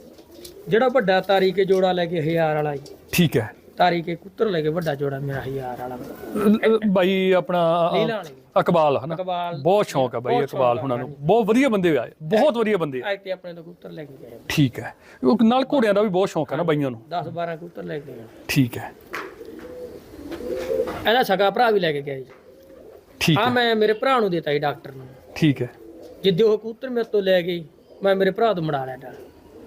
ਜਿਹੜਾ ਵੱਡਾ ਤਾਰੀ ਕੇ ਜੋੜਾ ਲੈ ਕੇ ਹਜ਼ਾਰ ਵਾਲਾ ਜੀ। ਠੀਕ ਹੈ। ਤਾਰੀ ਕੇ ਕੁੱਤਰ ਲੈ ਕੇ ਵੱਡਾ ਜੋੜਾ ਮੇਰਾ ਹਜ਼ਾਰ ਵਾਲਾ। ਬਾਈ ਆਪਣਾ ਵਾਲੇ ਹਨਾ? ਇਕਬਾਲ। ਬਹੁਤ ਸ਼ੌਂਕ ਹੈ ਬਾਈ ਬਹੁਤ ਇਕਬਾਲ ਹੁਣਾਂ ਨੂੰ। ਬਹੁਤ ਵਧੀਆ ਬੰਦੇ ਆਏ ਬਹੁਤ ਵਧੀਆ ਬੰਦੇ ਆ। ਅੱਜ ਤੇ ਆਪਣੇ ਤੋਂ ਕੁੱਤਰ ਲੈ ਕੇ ਗਏ ਠੀਕ ਹੈ। ਉਹ ਨਾਲ ਘੋੜਿਆਂ ਦਾ ਵੀ ਬਹੁਤ ਸ਼ੌਂਕ ਹੈ ਨਾ ਬਾਈਆਂ ਨੂੰ। 10 12 ਕੁੱਤਰ ਲੈ ਕੇ ਗਏ ਠੀਕ ਹੈ। ਇਹਦਾ ਸਗਾ ਭਰਾ ਵੀ ਲੈ ਕੇ ਗਿਆ ਜੀ। ਠੀਕ ਆ ਹੈ। ਮੈਂ ਮੇਰੇ ਭਰਾ ਨੂੰ ਦਿੱਤਾ ਜੀ ਡਾਕਟਰ ਨੂੰ। ਠੀਕ ਹੈ। ਜਿੱਦੇ ਉਹ ਕਬੂਤਰ ਮੇਰੇ ਤੋਂ ਲੈ ਗਈ ਮੈਂ ਮੇਰੇ ਭਰਾ ਤੋਂ ਮੜਾ ਲਿਆ ਡਾਲ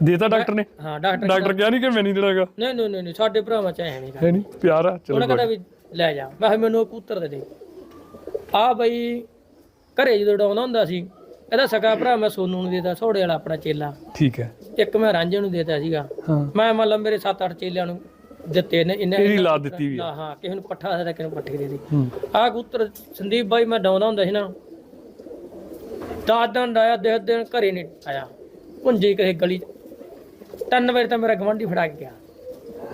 ਦੇਤਾ ਡਾਕਟਰ ਨੇ। ਹਾਂ ਡਾਕਟਰ ਡਾਕਟਰ ਕਿਹਾ ਨਹੀਂ ਕਿ ਮੈਂ ਨਹੀਂ ਦੇਣਾਗਾ ਨਹੀਂ ਨਹੀਂ ਨਹੀਂ ਨਹੀਂ, ਸਾਡੇ ਭਰਾਵਾਂ ਚ ਹੈ ਨਹੀਂ ਹੈ ਨਹੀਂ ਪਿਆਰ ਚਲੋ ਉਹਨੇ ਕਹਿੰਦਾ ਵੀ ਲੈ ਜਾ। ਮੈਂ ਕਿਹਾ ਮੈਨੂੰ ਉਹ ਕਬੂਤਰ ਦੇ ਦੇ। ਆ ਬਈ ਘਰੇ ਜਦੋਂ ਡਾਉਂਦਾ ਹੁੰਦਾ ਸੀ ਇਹਦਾ ਸਗਾ ਭਰਾ ਮੈਂ ਸੋਨੂ ਨੂੰ ਦੇਤਾ ਸੋੜੇ ਵਾਲਾ ਆਪਣਾ ਚੇਲਾ। ਠੀਕ ਹੈ। ਇੱਕ ਮੈਂ ਰਾਂਝੇ ਨੂੰ ਦੇਤਾ ਸੀਗਾ। ਹਾਂ। ਮੈਂ ਮੰਨ ਲਾ ਮੇਰੇ 7-8 ਚੇਲਿਆਂ ਨੂੰ ਦਿੱਤੇ ਨੇ ਇਹਨੇ ਇਹਦੀ ਲਾਦ ਦਿੱਤੀ ਵੀ ਹਾਂ ਹਾਂ ਕਿਸੇ ਨੂੰ ਪੱਠਾ ਦੇ ਕਿਸੇ ਨੂੰ ਪੱਠੇ ਦੇ ਦੇ। ਹੂੰ। ਆ ਕਬੂਤਰ ਸੰਦੀਪ ਬਾਈ ਮੈਂ ਡਾਉਂਦਾ ਹੁੰਦਾ ਸੀ ਨਾ ਦਸ ਦਿਨ ਡਾਇਆ ਦੇਖ ਦਿਨ ਘਰੇ ਨਹੀਂ ਆਇਆ। ਪੁੰਜੀ ਕਿਸੇ ਗਲੀ 'ਚ। ਤਿੰਨ ਵਜੇ ਤਾਂ ਮੇਰਾ ਗਵਾਂਢੀ ਫੜਾ ਕੇ ਗਿਆ।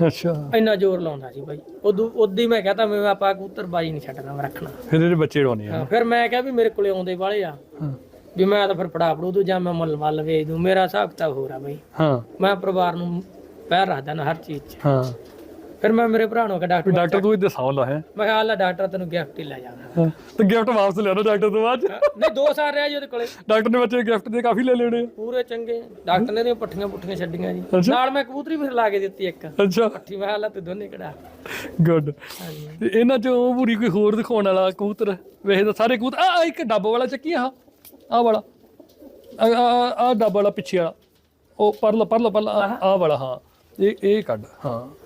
ਅੱਛਾ। ਇੰਨਾ ਜ਼ੋਰ ਲਾਉਂਦਾ ਸੀ ਬਾਈ। ਉਦੋਂ ਉਦੋਂ ਮੈਂ ਕਹਤਾ ਮੈਂ ਆਪਾਂ ਕਬੂਤਰ ਬਾਜੀ ਨਹੀਂ ਛੱਡਣਾ ਮੈਂ ਰੱਖਣਾ। ਫਿਰ ਇਹਦੇ ਬੱਚੇ ਰੋਣੇ ਆ। ਹਾਂ, ਫਿਰ ਮੈਂ ਕਿਹਾ ਵੀ ਮੇਰੇ ਕੋਲੇ ਆਉਂਦੇ ਵਾਲੇ ਆ। ਹਾਂ। ਵੀ ਮੈਂ ਤਾਂ ਫਿਰ ਫੜਾ ਫੜੂ ਦੂ ਜਾਂ ਮੈਂ ਮੁੱਲ ਵੱਲ ਵੇਚ ਦੂੰ। ਮੇਰਾ ਹਿਸਾਬ ਕਿਤਾਬ ਹੋਰ ਆ ਬਾਈ। ਹਾਂ। ਮੈਂ ਪਰਿਵਾਰ ਨੂੰ ਪੈਰ ਰੱਖਦਾ ਨਾ ਹਰ ਚੀਜ਼ 'ਚ। ਹਾਂ। ਫਿਰ ਮੈਂ ਮੇਰੇ ਭਰਾ ਨੂੰ ਕਿਹਾ ਡਾਕਟਰ ਵੀ ਡਾਕਟਰ ਤੂੰ ਇੱਥੇ ਸੌਂ ਲਾ ਹੈ? ਮੈਂ ਕਿਹਾ ਆਲਾ ਡਾਕਟਰ ਤੈਨੂੰ ਗਿਫਟ ਹੀ ਲੈ ਜਾਣਾ। ਹਾਂ ਤੇ ਗਿਫਟ ਵਾਪਸ ਲਿਆਉਣਾ ਡਾਕਟਰ ਤੋਂ ਬਾਅਦ? 'ਚ। ਨਹੀਂ ਦੋ ਸਾਲ ਰਿਹਾ ਜੀ ਉਹਦੇ ਕੋਲੇ। ਡਾਕਟਰ ਨੇ ਬੱਚੇ ਗਿਫਟ ਦੇ ਕਾਫੀ ਲੈ ਲੈਣੇ। ਪੂਰੇ ਚੰਗੇ। ਡਾਕਟਰ ਨੇ ਉਹਦੀਆਂ ਪੱਠੀਆਂ ਪੁੱਠੀਆਂ ਛੱਡੀਆਂ ਜੀ। ਨਾਲ ਮੈਂ ਕਬੂਤਰੀ ਵੀ ਲਾ ਕੇ ਦਿੱਤੀ ਇੱਕ। ਅੱਛਾ। ਪੱਠੀ ਮੈਂ ਹਾਲਾ ਤੇ ਦੋਨੇ ਕਢਾ। ਗੁੱਡ ਹਾਂਜੀ। ਤੇ ਇਹਨਾਂ ਚੋਂ ਪੂਰੀ ਕੋਈ ਹੋਰ ਦਿਖਾਉਣ ਵਾਲਾ ਕਬੂਤਰ? ਵੇਖਦਾ ਸਾਰੇ ਕਬੂਤਰ ਆ ਇੱਕ ਡੱਬ ਵਾਲਾ ਚੱਕੀ ਆ ਆ ਵਾਲਾ। ਆ ਆ ਡੱਬ ਵਾਲਾ ਪਿੱਛੇ ਵਾਲਾ। ਉਹ ਪਰਲਾ ਪਰਲਾ ਪਰਲਾ ਆ ਵਾਲਾ ਹਾਂ। ਇਹ ਇਹ ਕੱਢ ਹਾਂ।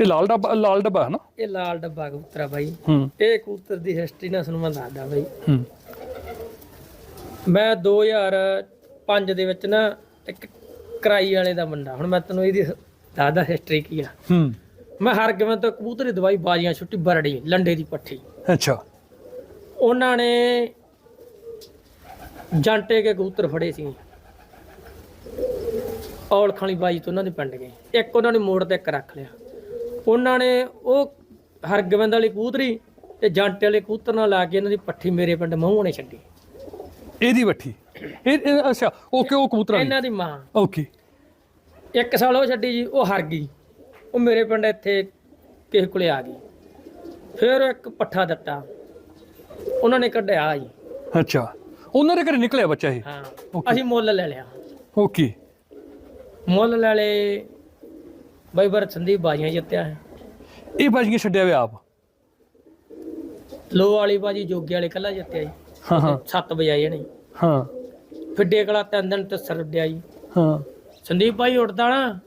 ਇਹ ਲਾਲ ਡੱਬਾ ਲਾਲ ਡੱਬਾ ਹੈ ਨਾ? ਇਹ ਲਾਲ ਡੱਬਾ ਕਬੂਤਰਾ ਬਾਈ। ਹੂੰ। ਇਹ ਕਬੂਤਰ ਦੀ ਹਿਸਟਰੀ ਨਾ ਤੁਹਾਨੂੰ ਮੈਂ ਦੱਸਦਾ ਬਾਈ। ਹੂੰ। ਮੈਂ 2005 ਦੇ ਵਿੱਚ ਨਾ ਇੱਕ ਕਰਾਈ ਵਾਲੇ ਦਾ ਮੁੰਡਾ। ਹੁਣ ਮੈਂ ਤੈਨੂੰ ਇਹਦੀ ਦੱਸਦਾ ਹਿਸਟਰੀ ਕੀ ਆ। ਹੂੰ। ਮੈਂ ਹਰਗਵੇਂ ਤੋਂ ਕਬੂਤਰੀ ਦਵਾਈ ਬਾਜੀਆਂ ਛੁੱਟੀ ਬਰੜੀ ਲੰਡੇ ਦੀ ਪੱਠੀ। ਅੱਛਾ। ਉਹਨਾਂ ਨੇ ਜਾਂਟੇ ਕੇ ਕਬੂਤਰ ਫੜੇ ਸੀ। ਔਲਖ ਵਾਲੀ ਬਾਜੀ ਤੋਂ ਉਹਨਾਂ ਦੇ ਪਿੰਡ ਗਏ। ਇੱਕ ਉਹਨਾਂ ਨੇ ਮੋੜ ਤੇ ਇੱਕ ਰੱਖ ਲਿਆ। ਉਹਨਾਂ ਨੇ ਉਹ ਹਰਗਵੰਦ ਵਾਲੀ ਕਬੂਤਰੀ ਤੇ ਜਾਂਟੇ ਵਾਲੇ ਕਬੂਤਰ ਨਾਲ ਲਾ ਕੇ ਇਹਨਾਂ ਦੀ ਪੱਠੀ ਮੇਰੇ ਪਿੰਡ ਮੂੰਹ ਨੇ ਛੱਡੀ। ਇਹਦੀ ਬੱਠੀ ਇਹ ਇਹ- ਅੱਛਾ ਓਕੇ ਉਹ ਕਬੂਤਰਾਂ ਦੀ ਇਹਨਾਂ ਦੀ ਮਾਂ। ਓਕੇ। ਇੱਕ ਸਾਲ ਉਹ ਛੱਡੀ ਜੀ ਉਹ ਹਰ ਗਈ। ਉਹ ਮੇਰੇ ਪਿੰਡ ਇੱਥੇ ਕਿਸੇ ਕੋਲੇ ਆ ਗਈ। ਫਿਰ ਇੱਕ ਪੱਠਾ ਦਿੱਤਾ। ਉਹਨਾਂ ਨੇ ਕੱਢਿਆ ਜੀ। ਅੱਛਾ। ਉਹਨਾਂ ਦੇ ਘਰੇ ਨਿਕਲਿਆ ਬੱਚਾ ਇਹ? ਹਾਂ. ਅਸੀਂ ਮੁੱਲ ਲੈ ਲਿਆ। ਓਕੇ। ਮੁੱਲ ਲੈ ਲਏ। ਬਾਈ ਸੰਦੀਪ ਬਾਜੀਆਂ ਜਿੱਤਿਆ ਹੈ। ਇਹ ਬਾਜੀਆਂ ਛੱਡਿਆ ਹੋਇਆ ਆਪ। ਲੋ ਵਾਲੀ ਬਾਜੀ ਜੋਗੀ ਵਾਲੇ ਕੱਲਾ ਜਿੱਤਿਆ ਜੀ। ਹਾਂ ਹਾਂ। ਸੱਤ ਵਜਾਏ ਨੇ। ਹਾਂ। ਫਿੱਡੇ ਕਲਾ ਤਿੰਨ ਦਿਨ ਤੇ ਸਰੜਿਆ ਜੀ। ਹਾਂ। ਸੰਦੀਪ ਭਾਈ ਉੱਠਦਾ ਨਾ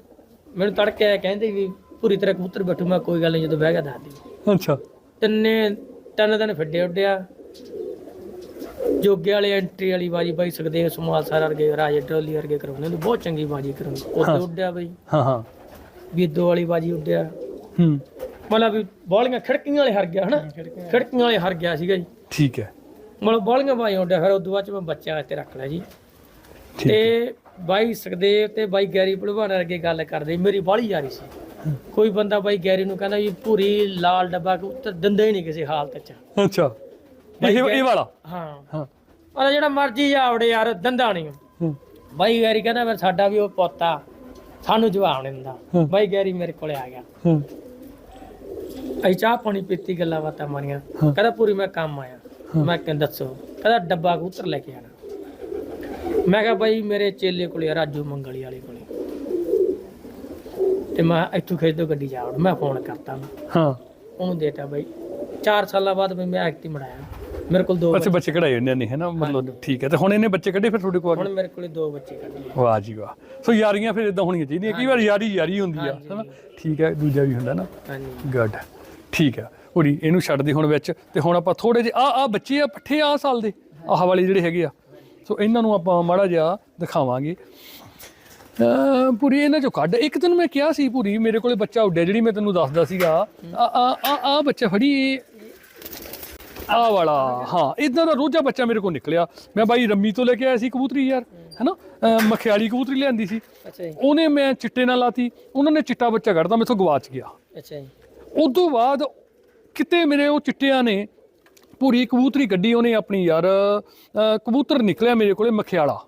ਮੈਨੂੰ ਤੜਕੇ ਆਇਆ ਕਹਿੰਦੇ ਵੀ ਪੂਰੀ ਤਰ੍ਹਾਂ ਕਬੂਤਰ ਬੈਠੂ ਮੈਂ ਕੋਈ ਗੱਲ ਨਹੀਂ ਜਦੋਂ ਬਹਿ ਗਿਆ ਦੱਸ ਦੇ ਅੱਛਾ। ਤਿੰਨੇ ਤਿੰਨ ਦਿਨ ਫਿੱਡੇ ਉੱਡਿਆ। ਜੋਗੇ ਵਾਲੇ ਐਂਟਰੀ ਵਾਲੀ ਬਾਜੀ ਬਾਈ ਸਕਦੇ ਸਮਾਲ ਸਾਰ ਵਰਗੇ ਰਾਜੇ ਟੋਲੀ ਵਰਗੇ ਕਰਾਉਂਦੇ ਨੇ ਬਹੁਤ ਚੰਗੀ ਬਾਜੀ ਕਰਾਉਂਦੇ ਉੱਤੇ। ਉੱਡਿਆ ਬਈ। ਹਾਂ ਹਾਂ। ਵੀਦੋ ਵਾਲੀ ਬਾਜੀ ਉੱਡਿਆ। ਹੂੰ। ਮਤਲਬ ਵੀ ਬੋਲੀਆਂ ਖਿੜਕੀਆਂ ਵਾਲੇ ਹਰ ਗਿਆ ਹਨਾ? ਖਿੜਕੀਆਂ ਵਾਲੇ। ਹਰ ਗਿਆ ਸੀਗਾ ਜੀ। ਠੀਕ ਹੈ। ਮਤਲਬ ਬੋਲੀਆਂ ਬਾਜੀ ਉੱਡਿਆ ਫਿਰ ਉਦੋਂ ਬਾਅਦ ਚ ਮੈਂ ਬੱਚਾ ਇੱਥੇ ਰੱਖ ਲਿਆ ਜੀ। ਤੇ ਬਾਈ ਸੁਖਦੇਵ ਤੇ ਬਾਈ ਗੈਰੀ ਭਲਵਾਨ ਵਰਗੇ ਗੱਲ ਕਰਦੇ ਮੇਰੀ ਬਾਹਲੀ ਯਾਰੀ ਸੀ। ਕੋਈ ਬੰਦਾ ਬਾਈ ਗੈਰੀ ਨੂੰ ਕਹਿੰਦਾ ਵੀ ਪੂਰੀ ਲਾਲ ਡੱਬਾ ਉੱਤਰ ਦਿੰਦਾ ਹੀ ਨਹੀਂ ਕਿਸੇ ਹਾਲਤ 'ਚ। ਅੱਛਾ। ਇਹ ਇਹ ਵਾਲਾ। ਹਾਂ। ਹਾਂ। ਉਹ ਜਿਹੜਾ ਮਰਜ਼ੀ ਆਵੜੇ ਯਾਰ ਦੰਦਾ ਨਹੀਂ ਹੂੰ। ਬਾਈ ਗੈਰੀ ਕਹਿੰਦਾ ਫਿਰ ਸਾਡਾ ਵੀ ਉਹ ਪੋਤਾ ਸਾਨੂੰ ਜਵਾਬ ਨਹੀਂ ਦਿੰਦਾ। ਬਾਈ ਗੈਰੀ ਮੇਰੇ ਕੋਲੇ ਆ ਗਿਆ। ਹੂੰ। ਅਸੀਂ ਚਾਹ ਪਾਣੀ ਪੀਤੀ ਗੱਲਾਂ ਬਾਤਾਂ ਮਾਰੀਆਂ। ਕਹਿੰਦਾ ਪੂਰੀ ਮੈਂ ਕੰਮ ਆਇਆ। ਮੈਂ ਕਿਹਾ ਦੱਸੋ। ਕਹਿੰਦਾ ਡੱਬਾ ਕਬੂਤਰ ਲੈ ਕੇ ਆਣਾ। ਮੈਂ ਕਿਹਾ ਬਾਈ ਮੇਰੇ ਚੇਲੇ ਕੋਲੇ ਆ, ਰਾਜੂ ਮੰਗਲੀ ਵਾਲੇ ਕੋਲੇ। ਤੇ ਮੈਂ ਇੱਥੋਂ ਖੇਡੋ ਗੱਡੀ ਜਾ ਵੜ ਮੈਂ ਫੋਨ ਕਰਤਾ ਮੈਂ ਹਾਂ। ਉਹਨੂੰ ਦੇਤਾ ਬਾਈ। 4 ਸਾਲਾਂ ਬਾਅਦ ਮੈਂ ਐਕਟੀ ਬਣਾਇਆ। ਮੇਰੇ ਕੋਲ ਦੋ ਅੱਛਾ ਬੱਚੇ। ਕਢਾਏ ਉਹਨੇ ਨੇ ਹੈ ਨਾ ਮਤਲਬ ਠੀਕ ਹੈ ਤੇ ਹੁਣ ਇਹਨੇ ਬੱਚੇ ਕੱਢੇ ਫਿਰ ਤੁਹਾਡੇ ਕੋਲ ਹੁਣ ਮੇਰੇ ਕੋਲੇ ਦੋ ਬੱਚੇ ਕੱਢ। ਲਏ ਵਾਹ ਜੀ ਵਾਹ। ਸੋ ਯਾਰੀਆਂ ਫਿਰ ਇਦਾਂ ਹੋਣੀਆਂ ਚਾਹੀਦੀਆਂ ਕਈ ਵਾਰ ਯਾਰੀ ਯਾਰੀ ਹੁੰਦੀ ਆ ਹੈ ਨਾ ਠੀਕ ਹੈ ਦੂਜਾ ਵੀ ਹੁੰਦਾ ਨਾ? ਹਾਂਜੀ। ਗੁੱਡ ਠੀਕ ਹੈ। ਉਰੀ ਇਹਨੂੰ ਛੱਡਦੇ ਹੁਣ ਵਿੱਚ ਤੇ ਹੁਣ ਆਪਾਂ ਥੋੜੇ ਜਿਹੇ ਆ ਆ ਬੱਚੇ ਆ ਪੱਠੇ ਆ ਸਾਲ ਦੇ ਆਹ ਵਾਲੇ ਜਿਹੜੇ ਹੈਗੇ ਆ। ਸੋ ਇਹਨਾਂ ਨੂੰ ਆਪਾਂ ਮਾੜਾ ਜਿਹਾ ਦਿਖਾਵਾਂਗੇ। ਅਹ ਪੂਰੀ ਇਹਨਾਂ ਚੋਂ ਕੱਢ। ਇੱਕ ਦਿਨ ਮੈਂ ਕਿਹਾ ਸੀ ਪੂਰੀ ਮੇਰੇ ਕੋਲੇ ਬੱਚਾ ਉੱਡਿਆ ਜਿਹੜੀ ਮੈਂ ਤੈਨੂੰ ਦੱਸਦਾ ਸੀਗਾ। ਆ ਆ ਆ ਆ ਬੱਚਾ ਫੜੀ ਇਹ ਆ ਵਾਲਾ ਹਾਂ ਇਦਾਂ ਦਾ ਰੋਜਾ ਬੱਚਾ ਮੇਰੇ ਕੋਲ ਨਿਕਲਿਆ। ਮੈਂ ਬਾਈ ਰੰਮੀ ਤੋਂ ਲੈ ਕੇ ਆਇਆ ਸੀ ਕਬੂਤਰੀ ਯਾਰ ਹੈਨਾ? ਮਖਿਆਲੀ ਕਬੂਤਰੀ ਲਿਆਂਦੀ ਸੀ। ਅੱਛਾ ਜੀ। ਉਹਨੇ ਮੈਂ ਚਿੱਟੇ ਨਾਲ ਲਾਤੀ ਉਹਨਾਂ ਨੇ ਚਿੱਟਾ ਬੱਚਾ ਕੱਢਦਾ ਮੈਥੋਂ ਗਵਾਚ ਗਿਆ। ਅੱਛਾ ਜੀ। ਉਸ ਤੋਂ ਬਾਅਦ ਕਿਤੇ ਮੇਰੇ ਉਹ ਚਿੱਟਿਆਂ ਨੇ ਪੂਰੀ ਕਬੂਤਰੀ ਕੱਢੀ ਉਹਨੇ ਆਪਣੀ ਯਾਰ ਕਬੂਤਰ ਨਿਕਲਿਆ ਮੇਰੇ ਕੋਲੇ ਮਖਿਆਲਾ।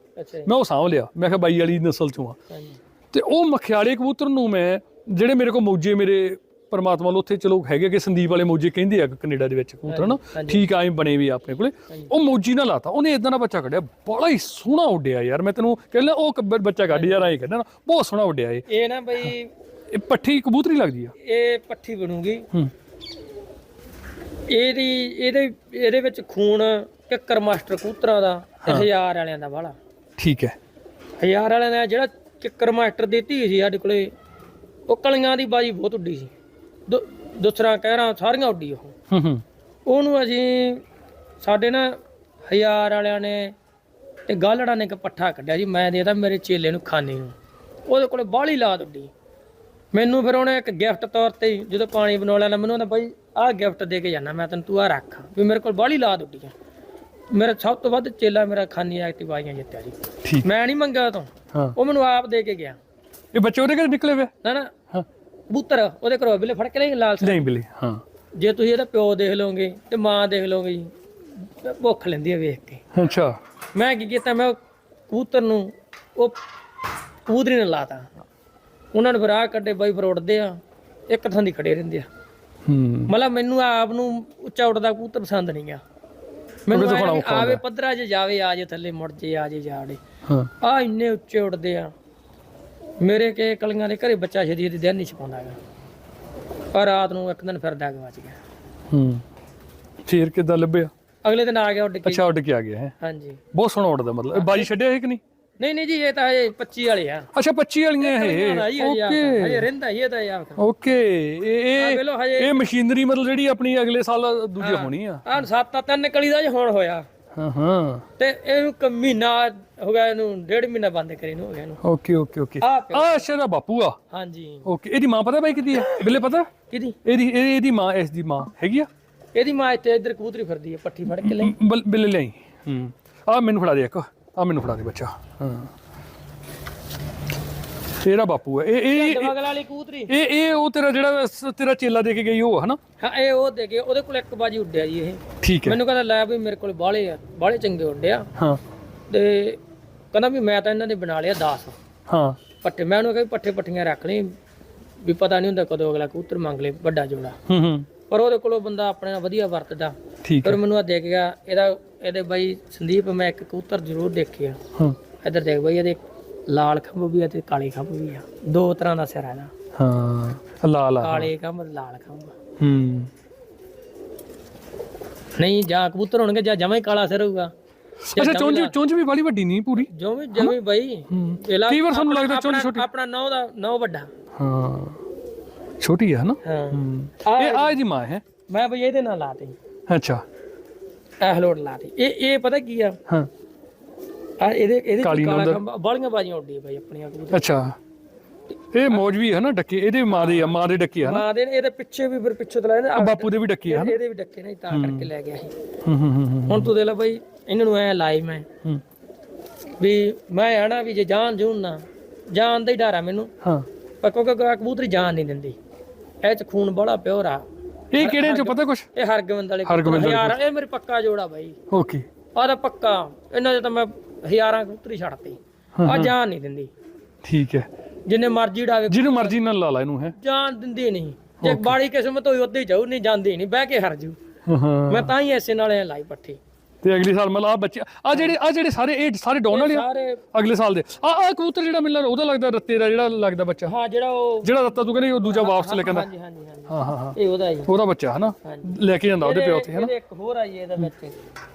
ਮੈਂ ਉਹ ਸਾਂਭ ਲਿਆ। ਮੈਂ ਕਿਹਾ ਬਾਈ ਵਾਲੀ ਨਸਲ ਚੋਂ ਆ। ਤੇ ਉਹ ਮਖਿਆਲੇ ਕਬੂਤਰ ਨੂੰ ਮੈਂ ਜਿਹੜੇ ਮੇਰੇ ਕੋਲ ਮੌਜੇ ਮੇਰੇ ਪਰਮਾਤਮਾ ਵੱਲੋਂ ਉੱਥੇ ਚਲੋ ਹੈਗੇ ਕਿ ਸੰਦੀਪ ਵਾਲੇ ਮੌਜੇ ਕਹਿੰਦੇ ਆ ਕੈਨੇਡਾ ਦੇ ਵਿੱਚ ਕਬੂਤਰ ਨਾ। ਠੀਕ ਆਏ ਬਣੇ ਵੀ ਆਪਣੇ ਕੋਲੇ। ਉਹ ਮੌਜੀ ਨਾਲ ਲਾਤਾ ਉਹਨੇ ਇਦਾਂ ਦਾ ਬੱਚਾ ਕੱਢਿਆ ਬੜਾ ਹੀ ਸੋਹਣਾ ਉੱਡਿਆ ਯਾਰ ਮੈਂ ਤੈਨੂੰ ਕਹਿੰਦਾ ਉਹ ਬੱਚਾ ਕੱਢ ਯਾਰ ਐਂ ਕਹਿੰਦਾ ਨਾ ਬਹੁਤ ਸੋਹਣਾ ਉੱਡਿਆ ਇਹ। ਇਹ ਨਾ ਬਈ ਇਹ ਪੱਠੀ ਕਬੂਤਰੀ ਲੱਗਦੀ ਆ? ਇਹ ਪੱਠੀ ਬਣੂਗੀ। ਇਹਦੀ ਇਹਦੇ ਇਹਦੇ ਵਿੱਚ ਖੂਨ ਕਿੱਕਰ ਮਾਸਟਰ ਕੂਤਰਾਂ ਦਾ ਤੇ ਹਜ਼ਾਰ ਵਾਲਿਆਂ ਦਾ ਵਾਲਾ। ਠੀਕ ਹੈ। ਹਜ਼ਾਰ ਵਾਲਿਆਂ ਦਾ ਜਿਹੜਾ ਕਿੱਕਰ ਮਾਸਟਰ ਦੀ ਧੀ ਸੀ ਸਾਡੇ ਕੋਲੇ ਉਹ ਕਲੀਆਂ ਦੀ ਬਾਜੀ ਬਹੁਤ ਉੱਡੀ ਸੀ। ਦੁ- ਦੂਸਰਾ ਕਹਿਰਾਂ ਸਾਰੀਆਂ ਉੱਡੀ ਉਹ। ਹੂੰ ਹੂੰ। ਉਹਨੂੰ ਅਸੀਂ ਸਾਡੇ ਨਾ ਹਜ਼ਾਰ ਵਾਲਿਆਂ ਨੇ ਤੇ ਗਾਲੜਾ ਨੇ ਇੱਕ ਪੱਠਾ ਕੱਢਿਆ ਜੀ ਮੈਂ ਦੇਤਾ ਮੇਰੇ ਚੇਲੇ ਨੂੰ ਖਾਣੇ ਨੂੰ। ਉਹਦੇ ਕੋਲੇ ਬਾਹਲੀ ਲਾਤ ਉੱਡੀ। ਮੈਨੂੰ ਫਿਰ ਉਹਨੇ ਇੱਕ ਗਿਫਟ ਤੌਰ ਤੇ ਹੀ ਜਦੋਂ ਪਾਣੀ ਬਣਾਉਣ ਲੈਣਾ ਮੈਨੂੰ ਕਹਿੰਦਾ ਬਾਈ ਆਹ ਗਿਫਟ ਦੇ ਕੇ ਜਾਣਾ ਮੈਂ ਤੈਨੂੰ ਤੂੰ ਆ ਰੱਖ ਵੀ ਮੇਰੇ ਕੋਲ ਬਾਹਲੀ ਲਾਤ ਉੱਡੀ ਆ। ਮੇਰਾ ਸਭ ਤੋਂ ਵੱਧ ਚੇਲਾ ਮੇਰਾ ਖਾਨੀ ਐਕਟਿਵ ਆਈਆਂ ਜਿੱਤਿਆ ਜੀ। ਠੀਕ। ਮੈਂ ਨਹੀਂ ਮੰਗਿਆ ਉਹ ਤੋਂ ਹਾਂ। ਉਹ ਮੈਨੂੰ ਆਪ ਦੇ ਕੇ ਗਿਆ। ਇਹ ਬੱਚੇ ਉਹਦੇ ਘਰ ਨਿਕਲੇ ਵੇ? ਨਾ ਨਾ। ਹਾਂ। ਕਬੂਤਰ ਉਹਦੇ ਘਰੋਂ ਬਿਲੇ ਫੜ ਕੇ ਲਈ ਲਾਲ ਸਿੰਘ ਨਹੀਂ ਬਿਲੀ ਹਾਂ। ਜੇ ਤੁਸੀਂ ਇਹਦਾ ਪਿਓ ਦੇਖ ਲਓਗੇ ਤੇ ਮਾਂ ਦੇਖ ਲਓਗੇ ਜੀ ਭੁੱਖ ਲੈਂਦੀ ਹੈ ਵੇਖ ਕੇ। ਅੱਛਾ। ਮੈਂ ਕੀ ਕੀਤਾ ਮੈਂ ਕਬੂਤਰ ਨੂੰ ਉਹ ਕਬੂਤਰੀ ਨੇ ਲਾਤਾ। ਉਹਨਾਂ ਨੇ ਫਿਰ ਆਹ ਕੱਢੇ ਬਾਈ ਫਿਰ ਉੱਡਦੇ ਆ ਇੱਕ ਥਾਂ ਦੀ ਖੜੇ ਰਹਿੰਦੇ ਆ। ਹੂੰ। ਮਤਲਬ ਮੈਨੂੰ ਆਪ ਨੂੰ ਉੱਚਾ ਉੱਡਦਾ ਕਬੂਤਰ ਪਸੰਦ ਨਹੀਂ ਆ। ਮੈਨੂੰ ਆਵੇ ਪੱਧਰਾ 'ਚ ਜਾਵੇ ਆ ਜੇ ਥੱਲੇ ਮੁੜ ਜੇ ਆ ਜੇ ਜਾੜੇ। ਹਾਂ। ਆ ਇੰਨੇ ਉੱਚੇ ਉੱਡਦੇ ਆ। ਮੇਰੇ ਕੇ ਕਲੀਆਂ ਦੇ ਘਰੇ ਬੱਚਾ ਛੇਦੀ ਛੇਦੀ ਦਿਨ ਨਹੀਂ ਛਪਾਉਂਦਾ ਹੈਗਾ। ਪਰ ਰਾਤ ਨੂੰ ਇੱਕ ਦਿਨ ਫਿਰਦਾ ਗਵਾਚ ਗਿਆ। ਹੂੰ। ਫੇਰ ਕਿੱਦਾਂ ਲੱਭਿਆ? ਅਗਲੇ ਦਿਨ ਆ ਗਿਆ ਉੱਡ ਕੇ। ਅੱਛਾ ਉੱਡ ਕੇ ਆ ਗਿਆ ਹੈ? ਹਾਂਜੀ। ਬਹੁਤ ਸੋਹਣਾ ਉੱਡਦਾ ਮਤਲਬ। ਇਹ ਬਾਜੀ ਛੱਡਿਆ ਹੈ ਕਿ ਨਹੀਂ? ਨਹੀਂ ਨਹੀਂ ਜੀ ਇਹ ਤਾਂ ਹਜੇ 25 ਵਾਲੇ ਆ। ਅੱਛਾ 25 ਵਾਲੀਆਂ ਇਹ? ਓਕੇ। ਹਜੇ ਰਹਿੰਦਾ ਹੀ ਇਹ ਤਾਂ ਯਾਰ ਓਕੇ। ਇਹ ਇਹ ਮਸ਼ੀਨਰੀ ਮਤਲਬ ਜਿਹੜੀ ਆਪਣੀ ਅਗਲੇ ਸਾਲ ਦੂਜੀ ਹੋਣੀ ਆ। ਆਹ ਸੱਤ ਆ ਤਿੰਨ ਕਲੀ ਦਾ ਜੇ ਹੁਣ ਹੋਇਆ। ਹਾਂ। ਹਾਂ ਤੇ ਇਹਨੂੰ ਕ ਮਹੀਨਾ ਹੋ ਗਿਆ ਇਹਨੂੰ ਡੇਢ ਮਹੀਨਾ ਬੰਦ ਕਰੀ ਨੂੰ ਹੋ ਗਿਆ ਇਹਨੂੰ। Okay okay okay. ਆ ਆ ਅੱਛਾ ਦਾ ਬਾਪੂ ਆ। ਹਾਂਜੀ। ਓਕੇ ਇਹਦੀ ਮਾਂ ਪਤਾ ਬਾਈ ਕਿਦੀ ਆ? ਬਿੱਲੇ ਪਤਾ? ਕਿਹਦੀ? ਇਹਦੀ ਇਹ- ਇਹਦੀ ਮਾਂ ਇਸ ਦੀ ਮਾਂ। ਹੈਗੀ ਆ? ਇਹਦੀ ਮਾਂ ਇੱਥੇ ਇੱਧਰ ਕਬੂਤਰੀ ਫਿਰਦੀ ਹੈ ਪੱਠੀ ਫੜ ਕੇ ਬਿੱਲ- ਬਿੱਲੇ ਲਈ ਹੂੰ। ਆ ਮੈਨੂੰ ਫੜਾ ਦੇ ਇੱਕ। ਆ ਮੈਨੂੰ ਫੜਾ ਦੇ ਬੱਚਾ। ਹਾਂ। ਤੇਰਾ ਬਾਪੂ ਹੈ। ਇਹ ਇਹ ਦਵਗਲ ਵਾਲੀ ਕਬੂਤਰੀ ਇਹ ਇਹ ਉਹ ਤੇਰਾ ਜਿਹੜਾ ਸ- ਤੇਰਾ ਚੇਲਾ ਦੇ ਕੇ ਗਈ ਉਹ ਹੈ ਨਾ ਹਾਂ ਇਹ ਉਹ ਦੇ ਕੇ ਉਹਦੇ ਕੋਲ ਇੱਕ ਬਾਜੀ ਉੱਡਿਆ ਜੀ ਇਹ। ਠੀਕ ਹੈ। ਮੈਨੂੰ ਕਹਿੰਦਾ ਲੈ ਵੀ ਮੇਰੇ ਕੋਲ ਬਾਲੇ ਆ ਬਾਲੇ ਚੰਗੇ ਉੱਡਿਆ। ਹਾਂ। ਤੇ ਕਹਿੰਦਾ ਵੀ ਮੈਂ ਤਾਂ ਇਹਨਾਂ ਦੇ ਬਣਾ ਲਿਆ 10 ਹਾਂ। ਪੱਠੇ ਮੈਂ ਉਹਨੂੰ ਕਿਹਾ ਵੀ ਪੱਠੇ ਪੱਠੀਆਂ ਰੱਖ ਲਈ। ਵੀ ਪਤਾ ਨਹੀਂ ਹੁੰਦਾ ਕਦੋਂ ਅਗਲਾ ਕਬੂਤਰ ਮੰਗ ਲੇ ਵੱਡਾ ਜੋੜਾ। ਹੂੰ ਹੂੰ। ਪਰ ਉਹਦੇ ਕੋਲੋਂ ਬੰਦਾ ਆਪਣੇ ਨਾਲ ਵਧੀਆ ਵਰਤਦਾ। ਠੀਕ ਹੈ। ਫਿਰ ਮੈਨੂੰ ਆ ਦੇਖ ਗਿਆ ਇਹਦਾ ਇਹਦੇ ਬਾਈ ਸੰਦੀਪ ਮੈਂ ਇੱਕ ਕਬੂਤਰ ਜ਼ਰੂਰ ਦੇਖਿਆ। ਹਾਂ। ਇੱਧਰ ਦੇਖ ਬਾਈ ਇਹਦੇ ਲਾਲ ਖੰਭ ਵੀ ਆ ਤੇ ਕਾਲੇ ਖੰਭ ਵੀ ਆ। ਦੋ ਤਰ੍ਹਾਂ ਦਾ ਸਿਰ ਆ ਇਹਦਾ। ਹਾਂ ਲਾ ਲਾ ਕਾਲੇ ਖੰਭ ਲਾਲ ਖੰਭ। ਹੂੰ। ਨਹੀਂ ਜਾਂ ਕਬੂਤਰ ਹੋਣਗੇ ਜਾਂ ਜਮਾਂ ਹੀ ਕਾਲਾ ਸਿਰ ਹੋਊਗਾ। ਅੱਛਾ ਚੁੰਝ ਚੁੰਝ ਵੀ ਬੜੀ ਵੱਡੀ ਨਹੀਂ ਪੂਰੀ। ਜਿਵੇਂ ਜਿਵੇਂ ਬਾਈ। ਕਈ ਵਾਰ ਸਾਨੂੰ ਲੱਗਦਾ ਚੁੰਝ ਛੋਟੀ ਆਪਣਾ ਨੌ ਦਾ ਨੌ ਵੱਡਾ। ਹਾਂ। ਛੋਟੀ ਹੈ। ਨਾ ਹਾਂ ਇਹ ਆ ਮਾਂ ਹੈ। ਮੈਂ ਬਈ ਇਹਦੇ ਨਾਲ ਲਾਤੀ ਅੱਛਾ। ਇਹ ਲੋਡ ਲਾਤੀ ਇਹ ਇਹ ਪਤਾ ਕੀ ਆ? ਹਾਂ। ਆ ਇਹਦੇ ਇਹਦੇ ਕਾਲੀ। ਖੰਭ ਬਾਲੀਆਂ ਬਾਜੀਆਂ ਉੱਡੀ ਬਾਈ ਆਪਣੀਆਂ ਕਬੂਤਰ ਅੱਛਾ। ਇਹ ਮੌਜ ਵੀ ਹੈ ਨਾ ਡੱਕੇ ਇਹਦੇ ਮਾਂ ਦੇ ਆ ਮਾਂ ਦੇ ਡੱਕੇ ਆ ਨਾ। ਮਾਂ ਦੇ ਨੇ ਇਹਦੇ ਪਿੱਛੇ ਵੀ ਫਿਰ ਪਿੱਛੇ ਤੋਂ ਲੈ ਆ ਬਾਪੂ ਦੇ ਵੀ ਡੱਕੇ ਆ ਨਾ। ਇਹਦੇ ਵੀ ਡੱਕੇ ਨਹੀਂ ਤਾਂ ਕਰਕੇ ਲੈ ਗਿਆ ਸੀ। ਹੂੰ ਹੂੰ ਹੂੰ ਹੂੰ, ਹੁਣ ਤੂੰ ਦੇ ਲੈ ਬਾਈ ਇਹਨਾਂ ਨੂੰ ਐ ਲਾਈ ਮੈਂ। ਹੂੰ। ਵੀ ਮੈਂ ਆਣਾ ਵੀ ਜੇ ਜਾਨ ਜੂਨ ਨਾ ਜਾਨ ਦਾ ਹੀ ਡਰ ਆ ਮੈਨੂੰ। ਹਾਂ। ਪਰ ਕਿਉਂਕਿ ਕ- ਕਬੂਤਰੀ ਜਾਨ ਨਹੀਂ ਦਿੰਦੀ। ਇਹ ਚ ਖੂਨ ਬੜਾ ਪਿਓਰ ਆ। ਇਹ ਕਿਹੜੇ ਚ ਪਤਾ ਕੁਛ? ਇਹ ਹਰਗੋਬਿੰਦ ਵਾਲੇ ਹਰਗੋਬਿੰਦ ਵਾਲੇ ਹਜ਼ਾਰਾਂ ਇਹ ਮੇਰੇ ਪੱਕਾ ਜੋੜਾ ਬਾਈ। ਓਕੇ। ਆਹ ਤਾਂ ਪੱਕਾ। ਇਹਨਾਂ ਦੇ ਤਾਂ ਮੈਂ ਹਜ਼ਾਰਾਂ ਕਬੂਤਰੀ ਛੱਡਤੀ। ਆ ਜਾਨ ਨਹੀਂ ਦਿੰਦੀ। ਠੀਕ ਹੈ। ਜਿੰਨੇ ਮਰਜ਼ੀ ਡਾਵੇ ਜਿਹਨੂੰ ਮਰਜ਼ੀ ਨਾਲ ਲਾ ਲਾ ਇਹਨੂੰ ਹੈ। ਜਾਨ ਦਿੰਦੀ ਨਹੀਂ। ਜੇ ਬਾੜੀ ਕਿਸਮਤ ਹੋਈ ਉੱਦੇ ਜਾਊ ਨਹੀਂ ਜਾਂਦੀ ਨਹੀਂ ਬਹਿ ਕੇ ਹਰ ਜੂ। ਹਾਂ ਮੈਂ ਤਾਂ ਹੀ ਐਸੇ ਨਾਲ ਲਾਈ ਪੱਠੀ। ਤੇ ਅਗਲੀ ਸਾਲ ਮਤਲਬ ਆ ਬੱਚੇ ਆ ਜਿਹੜੇ ਆ ਜਿਹੜੇ ਸਾਰੇ ਇਹ ਸਾਰੇ ਡਾਉਨ ਵਾਲੇ ਆ ਸਾਰੇ ਅਗਲੇ ਸਾਲ ਦੇ। ਆ ਆ ਕਬੂਤਰ ਜਿਹੜਾ ਮਿਲਣਾ ਉਹਦਾ ਲੱਗਦਾ ਰੱਤੇ ਦਾ ਜਿਹੜਾ ਲੱਗਦਾ ਬੱਚਾ। ਹਾਂ ਜਿਹੜਾ ਉਹ ਜਿਹੜਾ ਰੱਤਾ ਤੂੰ ਕਹਿੰਦੀ ਉਹ ਦੂਜਾ ਵਾਪਸ ਲੈ ਕੇ ਆਂਦਾ ਹਾਂਜੀ ਹਾਂਜੀ ਹਾਂਜੀ। ਹਾਂ ਹਾਂ ਹਾਂ। ਇਹ ਉਹਦਾ ਹੀ ਉਹਦਾ ਬੱਚਾ ਹਨਾ? ਲੈ ਕੇ ਜਾਂਦਾ ਉਹਦੇ ਪਿਓ ਤੇ ਹਨਾ? ਇੱਕ ਹੋਰ ਆਈ ਇਹਦਾ ਵਿੱਚ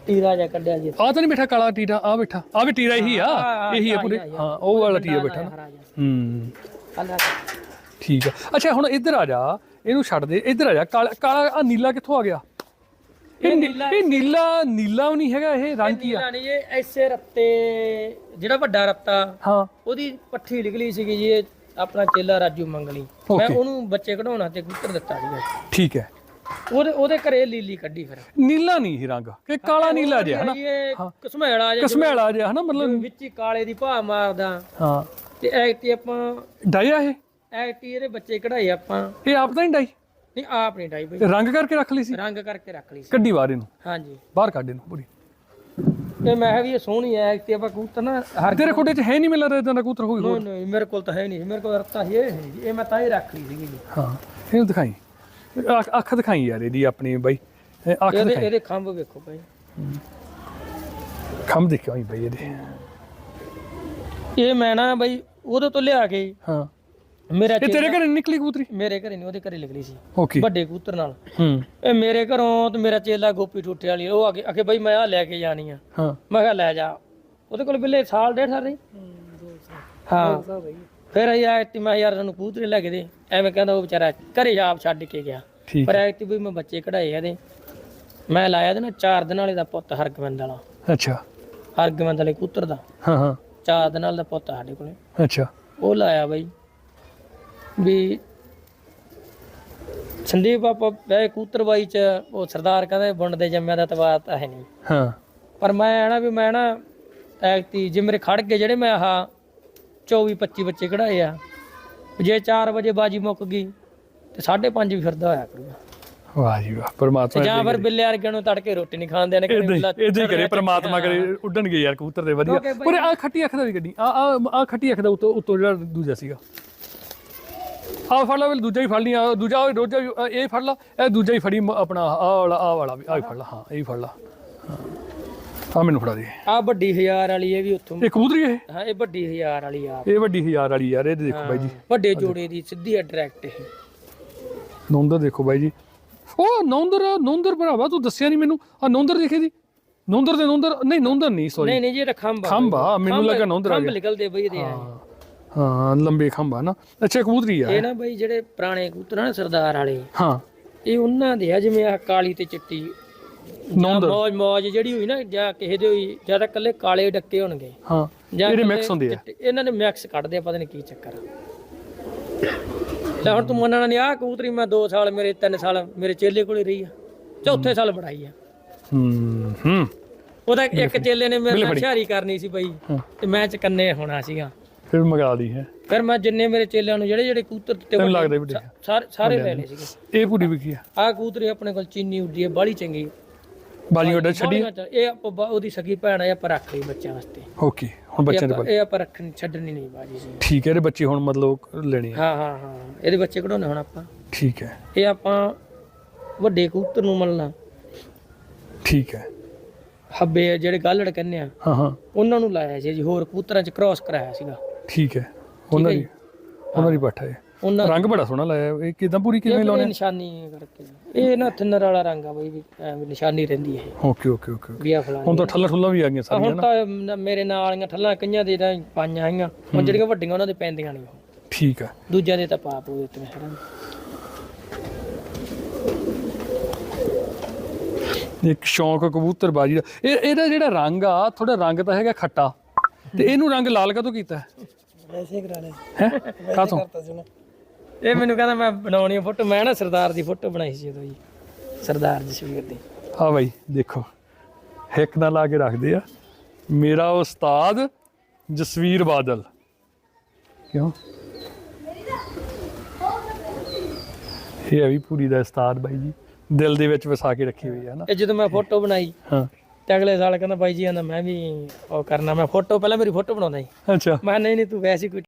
ਟੀਰਾ ਜਿਹਾ ਕੱਢਿਆ ਜੀ। ਆ ਤਾਂ ਨਹੀਂ ਬੈਠਾ ਕਾਲਾ ਟੀਰਾ ਆ ਬੈਠਾ। ਆ ਵੀ ਟੀਰਾ ਇਹੀ ਆ। ਹਾਂ, ਇਹੀ ਆ ਹਾਂ, ਪੂਰੇ। ਹਾਂ, ਹਾਂ। ਉਹ ਵਾਲਾ ਟੀਰਾ ਬੈਠਾ ਨਾ। ਹੂੰ। ਠੀਕ ਆ। ਅੱਛਾ ਹੁਣ ਇੱਧਰ ਆ ਜਾ। ਇਹਨੂੰ ਛੱਡ ਦੇ। ਇੱਧਰ ਆ ਜਾ। ਕਾਲਾ ਕਾਲਾ ਆ ਨੀਲਾ ਕਿੱਥੋਂ ਆ ਗਿਆ? ਇਹ ਨੀ- ਇਹ ਨੀਲਾ ਨੀਲਾ ਵੀ ਨਹੀਂ ਹੈਗਾ ਇਹ ਰੰਗ ਕੀ ਆ। ਨੀਲਾ ਨਹੀਂ ਇਹ ਐਸੇ ਰੱਤੇ ਜਿਹੜਾ ਵੱਡਾ ਰੱਤਾ ਹਾਂ। ਉਹਦੀ ਪੱਠੀ ਨਿਕਲੀ ਸੀਗੀ ਜੀ ਇਹ ਆਪਣਾ ਚੇਲਾ ਰਾਜੂ ਮੰਗਲੀ। ਮੈਂ Okay. ਉਹਨੂੰ ਬੱਚੇ ਕਢਾਉਣਾ ਤੇ ਕਬੂਤਰ ਦਿੱਤਾ ਸੀਗਾ। ਠੀਕ ਹੈ। ਉਹਦੇ ਉਹਦੇ ਘਰੇ ਲੀਲੀ ਕੱਢੀ ਫਿਰ। ਨੀਲਾ ਨਹੀਂ ਇਹ ਰੰਗ ਕਿ ਕਾਲਾ ਨੀਲਾ ਜਿਹਾ ਹਨਾ? ਇਹ ਕਸਮੇਲਾ ਜਿਹਾ ਕਸਮੇਲਾ ਜਿਹਾ ਹਨਾ? ਮਤਲਬ ਵਿੱਚ ਹੀ ਕਾਲੇ ਦੀ ਭਾਅ ਮਾਰਦਾ। ਹਾਂ। ਤੇ ਐਕਟੀ ਆਪਾਂ ਡਾਇਆ ਇਹ? ਐਕਟੀ ਇਹਦੇ ਬੱਚੇ ਕਢਾਏ ਆਪਾਂ। ਇਹ ਆਪ ਤਾਂ ਨਹੀਂ ਡਾਈ? ਨਹੀਂ ਆਪ ਨਹੀਂ ਡਾਈ ਬਈ। ਇਹ ਰੰਗ ਕਰਕੇ ਰੱਖ ਲਈ ਸੀ? ਰੰਗ ਕਰਕੇ ਰੱਖ ਲਈ ਸੀ। ਕੱਢੀ ਬਾਹਰ ਇਹਨੂੰ? ਹਾਂਜੀ। ਬਾਹਰ ਕੱਢ ਇਹਨੂੰ ਪੂਰੀ। ਇਹ ਮੈਂ ਕਿਹਾ ਵੀ ਇਹ ਸੋਹਣੀ ਐ ਤੇ ਆਪਾਂ ਕਬੂਤਰ ਨਾ ਹਰ ਤੇਰੇ ਖੋਡੇ 'ਚ ਹੈ ਨਹੀਂ ਮਿਲ ਰਿਹਾ ਇਦਾਂ ਦਾ ਕਬੂਤਰ ਹੋਈ ਨਹੀਂ ਨਹੀਂ ਮੇਰੇ ਕੋਲ ਤਾਂ ਹੈ ਨਹੀਂ ਮੇਰੇ ਕੋਲ ਰੱਤਾ ਹੀ ਇਹ ਹੈ ਜੀ। ਇਹ ਮੈਂ ਤਾਂ ਹੀ ਰੱਖ ਲਈ ਸੀਗੀ ਜੀ। ਹਾਂ ਇਹਨੂੰ ਦਿਖਾਈ। ਅੱਖ- ਅੱਖ ਦਿਖਾਈ ਯਾਰ ਇਹਦੀ ਆਪਣੀ ਬਾਈ। ਇਹ ਅੱਖ ਇਹਦੇ ਦਿਖਾਈ। ਇਹਦੇ ਖੰਭ ਵੇਖੋ ਭਾਈ ਖੰਭ ਦੇਖਿਓ ਬਾਈ ਇਹਦੇ। ਇਹ ਮੈਂ ਨਾ ਬਈ ਉਹਦੇ ਤੋਂ ਲਿਆ ਕੇ ਹਾਂ। ਮੇਰਾ ਇਹ ਤੇਰੇ ਘਰੇ ਨਿਕਲੀ ਕਬੂਤਰੀ? ਮੇਰੇ ਘਰੇ ਨਹੀਂ ਉਹਦੇ ਘਰੇ ਨਿਕਲੀ ਸੀ। ਓਕੇ ਵੱਡੇ ਕਬੂਤਰ ਨਾਲ। ਹੂੰ। ਇਹ ਮੇਰੇ ਘਰੋਂ ਤੇ ਮੇਰਾ ਚੇਲਾ ਗੋਪੀ ਠੂਠੇ ਵਾਲੀ ਉਹ ਆਗੇ ਅਖੇ ਬਈ ਮੈਂ ਆ ਲੈ ਕੇ ਜਾਣੀ ਆ। ਹਾਂ। ਮੈਂ ਕਿਹਾ ਲੈ ਜਾ। ਉਹਦੇ ਕੋਲ ਬਿੱਲੇ ਸਾਲ ਡੇਢ ਸਾਲ ਰਹੀ? ਹਾਂ ਫਿਰ ਅਸੀਂ ਆਏ ਤੇ ਮੈਂ ਯਾਰ ਸਾਨੂੰ ਕਬੂਤਰੇ ਲੈ ਕੇ ਦੇ। ਐਵੇਂ ਕਹਿੰਦਾ ਉਹ ਵਿਚਾਰਾ ਘਰੇ ਆਪ ਛੱਡ ਕੇ ਗਿਆ। ਪਰ ਐਤੀ ਵੀ ਮੈਂ ਬੱਚੇ ਕਢਾਏ ਇਹਦੇ। ਮੈਂ ਲਾਇਆ ਇਹਦੇ ਨਾ ਚਾਰ ਦਿਨ ਵਾਲੇ ਦਾ ਪੁੱਤ ਹਰਗਵੰਦ ਵਾਲਾ। ਅੱਛਾ। ਹਰਗਵੰਦ ਵਾਲੇ ਕਬੂਤਰ ਦਾ। ਹਾਂ ਹਾਂ। ਚਾਰ ਦਿਨ ਵਾਲਾ ਦਾ ਪੁੱਤ ਸਾਡੇ ਕੋਲੇ। ਅੱਛਾ। ਉਹ ਲਾਇਆ ਬਈ। ਵੀ ਸੰਦੀਪ ਆਪਾਂ ਵੈ ਕੂਤਰਬਾਈ ਚ ਉਹ ਸਰਦਾਰ ਕਹਿੰਦਾ ਬੁੰਡ ਦੇ ਜੰਮਿਆ ਦਾ ਤਵਾਰ ਤਾਂ ਹੈ ਨਹੀਂ। ਹਾਂ। ਪਰ ਮੈਂ ਨਾ ਵੀ ਮੈਂ ਨਾ ਐਕਤੀ ਜੇ ਮੇਰੇ ਖੜ ਕੇ ਜਿਹੜੇ ਮੈਂ ਆਹ 24 25 ਬੱਚੇ ਕਢਾਏ ਆ ਜੇ 4 ਵਜੇ ਬਾਜੀ ਮੁੱਕ ਗਈ ਤੇ 5:30 ਵੀ ਫਿਰਦਾ ਹੋਇਆ ਕਰੂਗਾ। ਵਾਹ ਜੀ ਵਾਹ ਪਰਮਾਤਮਾ ਜਾਂ ਫਿਰ ਬਿੱਲੇ ਵਰਗਿਆਂ ਨੂੰ ਤੜਕੇ ਰੋਟੀ ਨਹੀਂ ਖਾਂਦੇ ਨੇ ਇਦਾਂ ਹੀ ਇਦਾਂ ਕਰੇ ਪਰਮਾਤਮਾ ਕਰੇ ਉੱਡਣਗੇ ਯਾਰ ਕਬੂਤਰ ਦੇ ਵਧੀਆ। ਪਰ ਆ ਖੱਟੀ ਅੱਖ ਦਾ ਵੀ ਗੱਡੀ ਆ ਆ ਆ ਖੱਟੀ ਅੱਖ ਦਾ ਉੱਤੋਂ ਉੱਤੋਂ ਜਿਹੜਾ ਦੂਜਾ ਸੀਗਾ। ਆ ਫੜ ਲਾ ਵੀ ਦੂਜਾ ਹੀ ਫੜ ਲਈ ਆ ਦੂਜਾ ਉਹ ਦੂਜਾ ਵੀ, ਆ ਇਹ ਫੜ ਲਾ ਇਹ ਦੂਜਾ ਹੀ ਫੜੀ ਮ- ਆਪਣਾ ਆ ਵਾਲਾ ਆ ਵਾਲਾ ਵੀ ਆ ਫੜ ਲਾ ਹਾਂ ਇਹ ਹੀ ਫੜ ਲਾ। ਆ ਮੈਨੂੰ ਫੜਾ ਦੇ। ਆ ਵੱਡੀ ਹਜ਼ਾਰ ਵਾਲੀ ਇਹ ਵੀ ਉੱਥੋਂ। ਇਹ ਕਬੂਤਰੀ ਇਹ? ਹਾਂ ਇਹ ਵੱਡੀ ਹਜ਼ਾਰ ਵਾਲੀ ਆ। ਇਹ ਵੱਡੀ ਹਜ਼ਾਰ ਵਾਲੀ ਯਾਰ ਇਹ ਦੇਖੋ ਬਾਈ ਜੀ। ਵੱਡੇ ਜੋੜੇ ਦੀ ਸਿੱਧੀ ਡਾਇਰੈਕਟ ਇਹ। ਨੌਂਦਰ ਦੇਖੋ ਬਾਈ ਜੀ। ਉਹ ਨੌਂਦਰ ਨੌਂਦਰ ਭਰਾਵਾ ਤੂੰ ਦੱਸਿਆ ਨਹੀਂ ਮੈਨੂੰ। ਆ ਨੌਂਦਰ ਦੇਖੇ ਜੀ। ਨੌਂਦਰ ਦੇ ਨੌਂਦਰ ਨਹੀਂ ਨੌਂਦਰ ਨਹੀਂ ਸੌਰੀ ਨਹੀਂ ਨਹੀਂ ਜੀ ਇਹ ਖੰਭ ਆ। ਖੰਭ ਆ, ਮੈਨੂੰ ਲੱਗਾ ਨੌਂਦਰ ਆ ਖੰਭ ਗਿਆ। ਨਿਕਲਦੇ ਬਈ ਇਹਦੇ ਆ। ਹਾਂ ਲੰਬੇ ਖੰਭਾ ਨਾ। ਅੱਛਾ ਕਬੂਤਰੀ ਆ ਇਹ। ਨਾ ਬਈ ਜਿਹੜੇ ਪੁਰਾਣੇ ਕਬੂਤਰ ਨਾ ਸਰਦਾਰ ਵਾਲੇ। ਹਾਂ। ਇਹ ਉਹਨਾਂ ਦੇ ਆ ਜਿਵੇਂ ਆ ਕਾਲੀ ਤੇ ਚਿੱਟੀ। ਨੌਂਦਰ। ਮੌਜ ਮੌਜ ਜਿਹੜੀ ਹੋਈ ਨਾ ਜਾਂ ਕਿਸੇ ਦੇ ਹੋਈ ਜਾਂ ਤਾਂ ਇਕੱਲੇ ਕਾਲੇ ਡੱਕੇ ਹੋਣਗੇ। ਹਾਂ ਜਾਂ ਇਹਦੇ ਇਕੱਲੇ ਮਿਕਸ ਹੁੰਦੇ ਆ। ਇਹਨਾਂ ਨੇ ਮਿਕਸ ਕੱਢਦੇ ਆ ਪਤਾ ਨਹੀਂ ਕੀ ਚੱਕਰ ਆ। ਲੈ ਹੁਣ ਤੂੰ ਮੰਨਣਾ ਨਹੀਂ ਆ ਕਬੂਤਰੀ ਮੈਂ 2 ਸਾਲ ਮੇਰੇ 3 ਸਾਲ ਮੇਰੇ ਚੇਲੇ ਕੋਲੇ ਰਹੀ ਆ। ਚੌਥੇ ਸਾਲ ਬੜਾਈ ਆ। ਹੂੰ ਹੂੰ। ਉਹਦਾ ਇੱਕ ਚੇਲੇ ਨੇ ਮੇਰੇ ਨਾਲ ਹੁਸ਼ਿਆਰੀ ਕਰਨੀ ਸੀ ਬਈ। ਤੇ ਮੈਂ ਚਕੰਨੇ ਹੋਣਾ ਸੀਗਾ। ਫਿਰ ਮਗਾ ਲਈ ਹੈ। ਫਿਰ ਮੈਂ ਜਿੰਨੇ ਮੇਰੇ ਚੇਲਿਆਂ ਨੂੰ ਜਿਹੜੇ ਜਿਹੜੇ ਕਬੂਤਰ ਦਿੱਤੇ ਤੈਨੂੰ ਲੱਗਦਾ ਵੀ ਸਾਰੇ ਸਾਰੇ ਲੈ ਲਏ ਸੀਗੇ। ਇਹ ਪੂਰੀ ਵਿਕੀ ਆ। ਆਹ ਕਬੂਤਰੀ ਆਪਣੇ ਕੋਲ ਚੀਨੀ ਉੱਡੀ ਹੈ ਬਾਲੀ ਚੰਗੀ। ਬਾਜੀ ਵੱਡਾ ਛੱਡੀ। ਇਹ ਆਪਾਂ ਬਾ- ਉਹਦੀ ਸਗੀ ਭੈਣ ਆ ਇਹ ਆਪਾਂ ਰੱਖ ਲਈ ਬੱਚਿਆਂ ਵਾਸਤੇ। ਓਕੇ ਹੁਣ ਬੱਚਿਆਂ ਦੇ ਇਹ ਆਪਾਂ- ਬਾਰੇ ਇਹ ਆਪਾਂ ਰੱਖਣੀ ਛੱਡਣੀ ਨਹੀਂ ਬਾਜੀ ਸੀ। ਠੀਕ ਹੈ ਇਹਦੇ ਬੱਚੇ ਹੁਣ ਮਤਲਬ ਲੈਣੇ ਆ। ਹਾਂ ਹਾਂ ਹਾਂ। ਇਹਦੇ ਬੱਚੇ ਕਢਾਉਣੇ ਹੁਣ ਆਪਾਂ। ਠੀਕ ਹੈ। ਇਹ ਆਪਾਂ ਵੱਡੇ ਕਬੂਤਰ ਨੂੰ ਮਲਣਾ। ਠੀਕ ਹੈ। ਹੱਬੇ ਆ ਜਿਹੜੇ ਗਾਲੜ ਕਹਿੰਦੇ ਆ। ਹਾਂ ਹਾਂ। ਉਹਨਾਂ ਨੂੰ ਲਾਇਆ ਸੀ ਜੀ ਹੋਰ ਕਬੂਤਰਾਂ ਚ ਕ੍ਰਾਸ ਕਰਾਇਆ ਸੀਗਾ। ਠੀਕ ਹੈ। ਉਹਨਾਂ ਹੈ ਦੀ ਉਹਨਾਂ ਦੀ ਪੱਠਾ ਹੈ। ਉਹਨਾਂ ਰੰਗ ਬੜਾ ਸੋਹਣਾ ਲਾਇਆ ਇਹ ਕਿਦਾਂ ਪੂਰੀ ਕਿਵੇਂ ਲਾਉਣੇ? ਨਿਸ਼ਾਨੀ ਕਰਕੇ। ਇਹ ਨਾ ਥਿੰਨਰ ਵਾਲਾ ਰੰਗ ਆ ਬਈ ਵੀ ਨਿਸ਼ਾਨੀ ਰਹਿੰਦੀ ਹੈ ਓਕੇ ਓਕੇ ਓਕੇ ਓਕੇ। ਵੀ ਆ ਫਲਾਣੀ ਹੁਣ ਤਾਂ ਠੱਲਾ ਠੁੱਲਾ ਵੀ ਆ ਗਈਆਂ ਆ ਸਾਰੀਆਂ ਹੁਣ ਨਾ। ਤਾਂ ਮੇਰੇ ਨਾਲ ਵਾਲੀਆਂ ਠੱਲਾਂ ਕਈਆਂ ਦੇ ਤਾਂ ਪਾਈਆਂ ਆਈਆਂ। ਹੁਣ ਜਿਹੜੀਆਂ ਵੱਡੀਆਂ ਉਹਨਾਂ ਦੇ ਪੈਂਦੀਆਂ ਨਹੀਂ ਉਹ। ਠੀਕ ਹੈ। ਦੂਜਿਆਂ ਦੇ ਤਾਂ ਪਾਪ ਹੋਏ ਤੇ ਹੈਰਾਨ ਇੱਕ ਸ਼ੌਂਕ ਕਬੂਤਰਬਾਜੀ ਦਾ। ਇਹ ਇਹਦਾ ਜਿਹੜਾ ਰੰਗ ਆ ਥੋੜਾ ਰੰਗ ਤਾਂ ਹੈਗਾ ਖੱਟਾ। ਤੇ ਇਹਨੂੰ ਰੰਗ ਲਾਲ ਕਦੋਂ ਕੀਤਾ? ਵੈਸੇ ਕਰਾ ਲੈ ਹੈ? ਕਾਤੋਂ ਇਹ ਮੈਨੂੰ ਕਹਿੰਦਾ ਮੈਂ ਬਣਾਉਣੀ ਫੋਟੋ ਮੈਂ ਨਾ ਸਰਦਾਰ ਦੀ ਫੋਟੋ ਬਣਾਈ ਸੀ ਜਦੋਂ ਜੀ ਸਰਦਾਰ ਜਸਵੀਰ ਦੀ। ਆ ਬਾਈ ਦੇਖੋ ਹਿੱਕ ਨਾਲ ਲਾ ਕੇ ਰੱਖਦੇ ਆ। ਮੇਰਾ ਉਸਤਾਦ ਜਸਵੀਰ ਬਾਦਲ। ਕਿਉਂ? ਇਹ ਹੈ ਵੀ ਪੂਰੀ ਦਾ ਉਸਤਾਦ ਬਾਈ ਜੀ ਦਿਲ ਦੇ ਵਿੱਚ ਵਸਾ ਕੇ ਰੱਖੀ ਹੋਈ ਹੈ ਨਾ। ਇਹ ਜਦੋਂ ਮੈਂ ਫੋਟੋ ਬਣਾਈ ਹਾਂ। ਤੇ ਅਗਲੇ ਸਾਲ ਕਹਿੰਦਾ ਬਾਈ ਜੀ ਕਹਿੰਦਾ ਮੈਂ ਵੀ ਉਹ ਕਰਨਾ ਮੈਂ ਫੋਟੋ ਪਹਿਲਾਂ ਮੇਰੀ ਫੋਟੋ ਬਣਾਉਂਦਾ ਸੀ। ਅੱਛਾ। ਮੈਂ ਨਹੀਂ ਨਹੀਂ ਤੂੰ ਵੈਸੇ ਹੀ ਕੋਈ